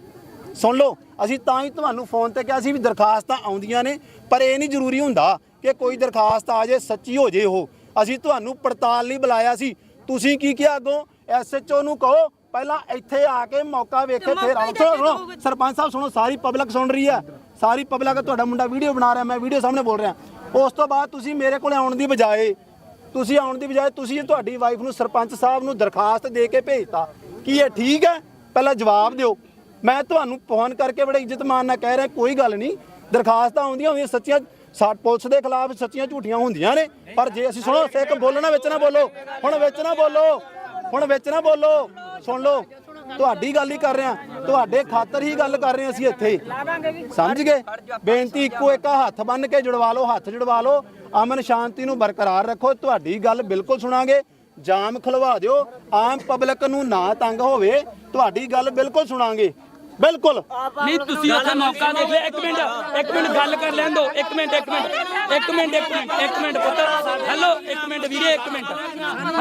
Speaker 8: ਸੁਣ ਲਓ ਅਸੀਂ ਤਾਂ ਹੀ ਤੁਹਾਨੂੰ ਫੋਨ ਤੇ ਕਿਹਾ ਸੀ ਵੀ ਦਰਖਾਸਤਾਂ ਆਉਂਦੀਆਂ ਨੇ ਪਰ ਇਹ ਨਹੀਂ ਜ਼ਰੂਰੀ ਹੁੰਦਾ ਕਿ ਕੋਈ ਦਰਖਾਸਤ ਆ ਜੇ ਸੱਚੀ ਹੋ ਜੇ ਉਹ। ਅਸੀਂ ਤੁਹਾਨੂੰ ਪੜਤਾਲ ਲਈ ਬੁਲਾਇਆ ਸੀ। ਤੁਸੀਂ ਕੀ ਕਿਹਾ ਅੱਗੋਂ? ਐਸਐਚਓ ਨੂੰ ਕਹੋ ਪਹਿਲਾਂ ਇੱਥੇ ਆ ਕੇ ਮੌਕਾ ਵੇਖੇ ਫਿਰ ਆਓ। ਸੁਣੋ ਸਰਪੰਚ ਸਾਹਿਬ ਸੁਣੋ ਸਾਰੀ ਪਬਲਿਕ ਸੁਣ ਰਹੀ ਹੈ। ਸਾਰੀ ਪਬਲਿਕ ਤੁਹਾਡਾ ਮੁੰਡਾ ਵੀਡੀਓ ਬਣਾ ਰਿਹਾ ਮੈਂ ਵੀਡੀਓ ਸਾਹਮਣੇ ਬੋਲ ਰਿਹਾ। ਉਸ ਤੋਂ ਬਾਅਦ ਤੁਸੀਂ ਮੇਰੇ ਕੋਲੇ ਆਉਣ ਦੀ ਬਜਾਏ ਤੁਸੀਂ ਆਉਣ ਦੀ ਬਜਾਏ ਤੁਸੀਂ ਤੁਹਾਡੀ ਵਾਈਫ ਨੂੰ ਸਰਪੰਚ ਸਾਹਿਬ ਨੂੰ ਦਰਖਾਸਤ ਦੇ ਕੇ ਭੇਜਤਾ। ਕੀ ਇਹ ਠੀਕ ਹੈ? ਪਹਿਲਾਂ ਜਵਾਬ ਦਿਓ। ਮੈਂ ਤੁਹਾਨੂੰ ਫੋਨ ਕਰਕੇ ਬੜੇ ਇੱਜ਼ਤ ਮਾਨ ਨਾਲ ਕਹਿ ਰਿਹਾ, ਕੋਈ ਗੱਲ ਨਹੀਂ। ਦਰਖਾਸਤਾਂ ਆਉਂਦੀਆਂ ਹੋਈਆਂ, ਸੱਚੀਆਂ ਸਾ, ਪੁਲਿਸ ਦੇ ਖਿਲਾਫ ਸੱਚੀਆਂ ਝੂਠੀਆਂ ਹੁੰਦੀਆਂ ਨੇ, ਪਰ ਜੇ ਅਸੀਂ ਸੁਣੋ ਇੱਕ ਬੋਲਣਾ ਵਿੱਚ ਨਾ ਬੋਲੋ। ਹੁਣ ਵਿੱਚ ਨਾ ਬੋਲੋ। ਹੁਣ ਵਿੱਚ ਨਾ ਬੋਲੋ। ਸੁਣ ਲਓ, ਤੁਹਾਡੀ ਗੱਲ ਹੀ ਕਰ ਰਹੇ। ਹਾਂ ਤੁਹਾਡੇ ਖਾਤਰ ਹੀ ਗੱਲ ਕਰ ਰਹੇ ਅਸੀਂ ਇੱਥੇ। ਸਮਝ ਗਏ? ਬੇਨਤੀ ਇੱਕੋ, ਇੱਕ ਹੱਥ ਬੰਨ ਕੇ ਜੁੜਵਾ ਲਓ, ਹੱਥ ਜੁੜਵਾ ਲਓ। ਅਮਨ ਸ਼ਾਂਤੀ ਨੂੰ ਬਰਕਰਾਰ ਰੱਖੋ। ਤੁਹਾਡੀ ਗੱਲ ਬਿਲਕੁਲ ਸੁਣਾਂਗੇ। ਜਾਮ ਖਲਵਾ ਦਿਓ। ਆਮ ਪਬਲਿਕ ਨੂੰ ਨਾ ਤੰਗ ਹੋਵੇ, ਤੁਹਾਡੀ ਗੱਲ ਬਿਲਕੁਲ ਸੁਣਾਂਗੇ। ਬਿਲਕੁਲ।
Speaker 6: ਨਹੀਂ ਤੁਸੀਂ ਉੱਥੇ ਮੌਕਾ ਦੇਖ ਲਿਆ। ਇੱਕ ਮਿੰਟ ਇੱਕ ਮਿੰਟ ਗੱਲ ਕਰ ਲੈਣ ਦਿਓ। ਇੱਕ ਮਿੰਟ ਇੱਕ ਮਿੰਟ ਇੱਕ ਮਿੰਟ ਇੱਕ ਮਿੰਟ ਇੱਕ ਮਿੰਟ ਪੁੱਤਰ ਹੈਲੋ ਇੱਕ ਮਿੰਟ ਵੀਰੇ ਇੱਕ ਮਿੰਟ।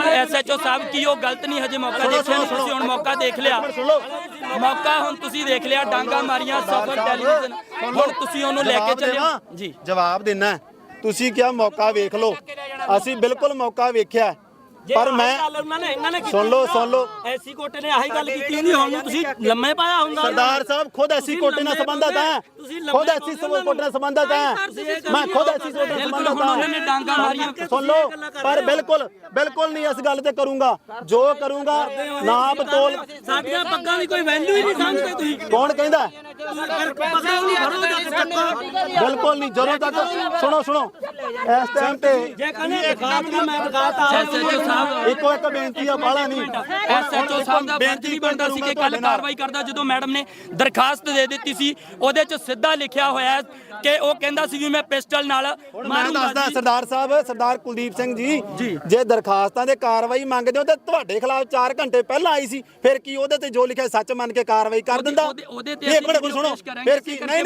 Speaker 6: ਐਸਐਚਓ ਸਾਹਿਬ ਕੀ ਉਹ ਗਲਤ ਨਹੀਂ ਹਜੇ ਮੌਕਾ ਦੇਖਿਆ ਨਹੀਂ ਤੁਸੀਂ ਹੁਣ ਮੌਕਾ ਦੇਖ ਲਿਆ। ਮੌਕਾ ਹੁਣ ਤੁਸੀਂ ਦੇਖ ਲਿਆ ਡਾਂਗਾ ਮਾਰੀਆਂ ਸਫਰ ਟੈਲੀਵਿਜ਼ਨ ਹੁਣ ਤੁਸੀਂ ਉਹਨੂੰ ਲੈ ਕੇ ਚੱਲੇ? ਜੀ।
Speaker 8: ਜਵਾਬ ਦੇਣਾ। ਤੁਸੀਂ ਕਿਹਾ ਮੌਕਾ ਵੇਖ ਲਓ। ਅਸੀਂ ਬਿਲਕੁਲ ਮੌਕਾ ਵੇਖਿਆ। ਪਰ ਮੈਂ
Speaker 4: ਉਹਨਾਂ ਨੇ ਇਹਨਾਂ ਨੇ
Speaker 8: ਸੁਣ ਲਓ ਸੁਣ ਲਓ।
Speaker 4: ਐਸੀ ਕੋਟੇ ਨੇ ਆਹੀ ਗੱਲ ਕੀਤੀ ਹੁੰਦੀ ਹੁਣ ਨੂੰ ਤੁਸੀਂ ਲੰਮੇ ਪਾਇਆ ਹੁੰਦਾ।
Speaker 8: ਸਰਦਾਰ ਸਾਹਿਬ ਖੁਦ ਐਸੀ ਕੋਟੇ ਨਾਲ ਸੰਬੰਧਤ ਹੈ। ਖੁਦ ਐਸੀ ਕੋਟੇ ਨਾਲ ਸੰਬੰਧਤ ਹੈ। ਮੈਂ ਖੁਦ ਐਸੀ ਕੋਟੇ ਨਾਲ ਸੰਬੰਧਤ
Speaker 6: ਹੁਣ ਉਹਨਾਂ ਨੇ
Speaker 8: ਹਾਂ
Speaker 6: ਡਾਂਗਾ ਮਾਰੀਆਂ
Speaker 8: ਸੁਣ ਲਓ ਪਰ ਬਿਲਕੁਲ ਬਿਲਕੁਲ ਨਹੀਂ ਇਸ ਗੱਲ ਤੇ ਕਰੂੰਗਾ। ਜੋ ਕਰੂੰਗਾ ਨਾ ਬਤੌਲ
Speaker 4: ਸਾਡੀਆਂ ਪੱਗਾਂ ਦੀ ਕੋਈ ਵੈਲਿਊ ਹੀ ਨਹੀਂ ਸਮਝਦੇ ਤੁਸੀਂ।
Speaker 8: ਕੌਣ ਕਹਿੰਦਾ? ਬਿਲਕੁਲ ਨਹੀਂ ਜਦੋਂ ਤੱਕ ਸੁਣੋ ਸੁਣੋ। ਇਸ ਟਾਈਮ ਤੇ
Speaker 4: ਜੇ ਕਹਿੰਦੇ ਦਿਖਾਤਾ ਮੈਂ ਦਿਖਾਤਾ
Speaker 6: ਐਸਐਚਓ ਸਾਹਿਬ
Speaker 8: ਇੱਕੋ ਇੱਕ ਬੇਨਤੀ ਆ ਬਾਲਾ ਨਹੀਂ।
Speaker 6: ਐਸਐਚਓ ਸਾਹਿਬ ਦਾ ਬੇਨਤੀ ਨਹੀਂ ਬਣਦਾ ਸੀ ਕਿ ਕੱਲ ਕਾਰਵਾਈ ਕਰਦਾ ਜਦੋਂ ਮੈਡਮ ਨੇ ਦਰਖਾਸਤ ਦੇ ਦਿੱਤੀ ਸੀ ਉਹਦੇ 'ਚ ਸਿੱਧਾ ਲਿਖਿਆ ਹੋਇਆ ਕਿ ਉਹ ਕਹਿੰਦਾ ਸੀ ਵੀ ਮੈਂ ਪਿਸਟਲ ਨਾਲ
Speaker 8: ਮੈਂ ਦੱਸਦਾ। ਸਰਦਾਰ ਸਾਹਿਬ ਸਰਦਾਰ ਕੁਲਦੀਪ ਸਿੰਘ ਜੀ ਜੇ। ਦਰਖਾਸਤਾਂ ਦੇ ਕਾਰਵਾਈ ਮੰਗਦੇ ਹੋ ਤਾਂ ਤੁਹਾਡੇ ਖਿਲਾਫ 4 ਘੰਟੇ ਪਹਿਲਾਂ ਆਈ ਸੀ ਫਿਰ ਕੀ ਉਹਦੇ ਤੇ ਜੋ ਲਿਖਿਆ ਸੱਚ ਮੰਨ ਕੇ ਕਾਰਵਾਈ ਕਰ ਦਿੰਦਾ?
Speaker 6: ਉਹਦੇ- ਤੇ
Speaker 8: ਇੱਕ ਮਿੰਟ ਸੁਣੋ ਫਿਰ ਕੀ ਨਹੀਂ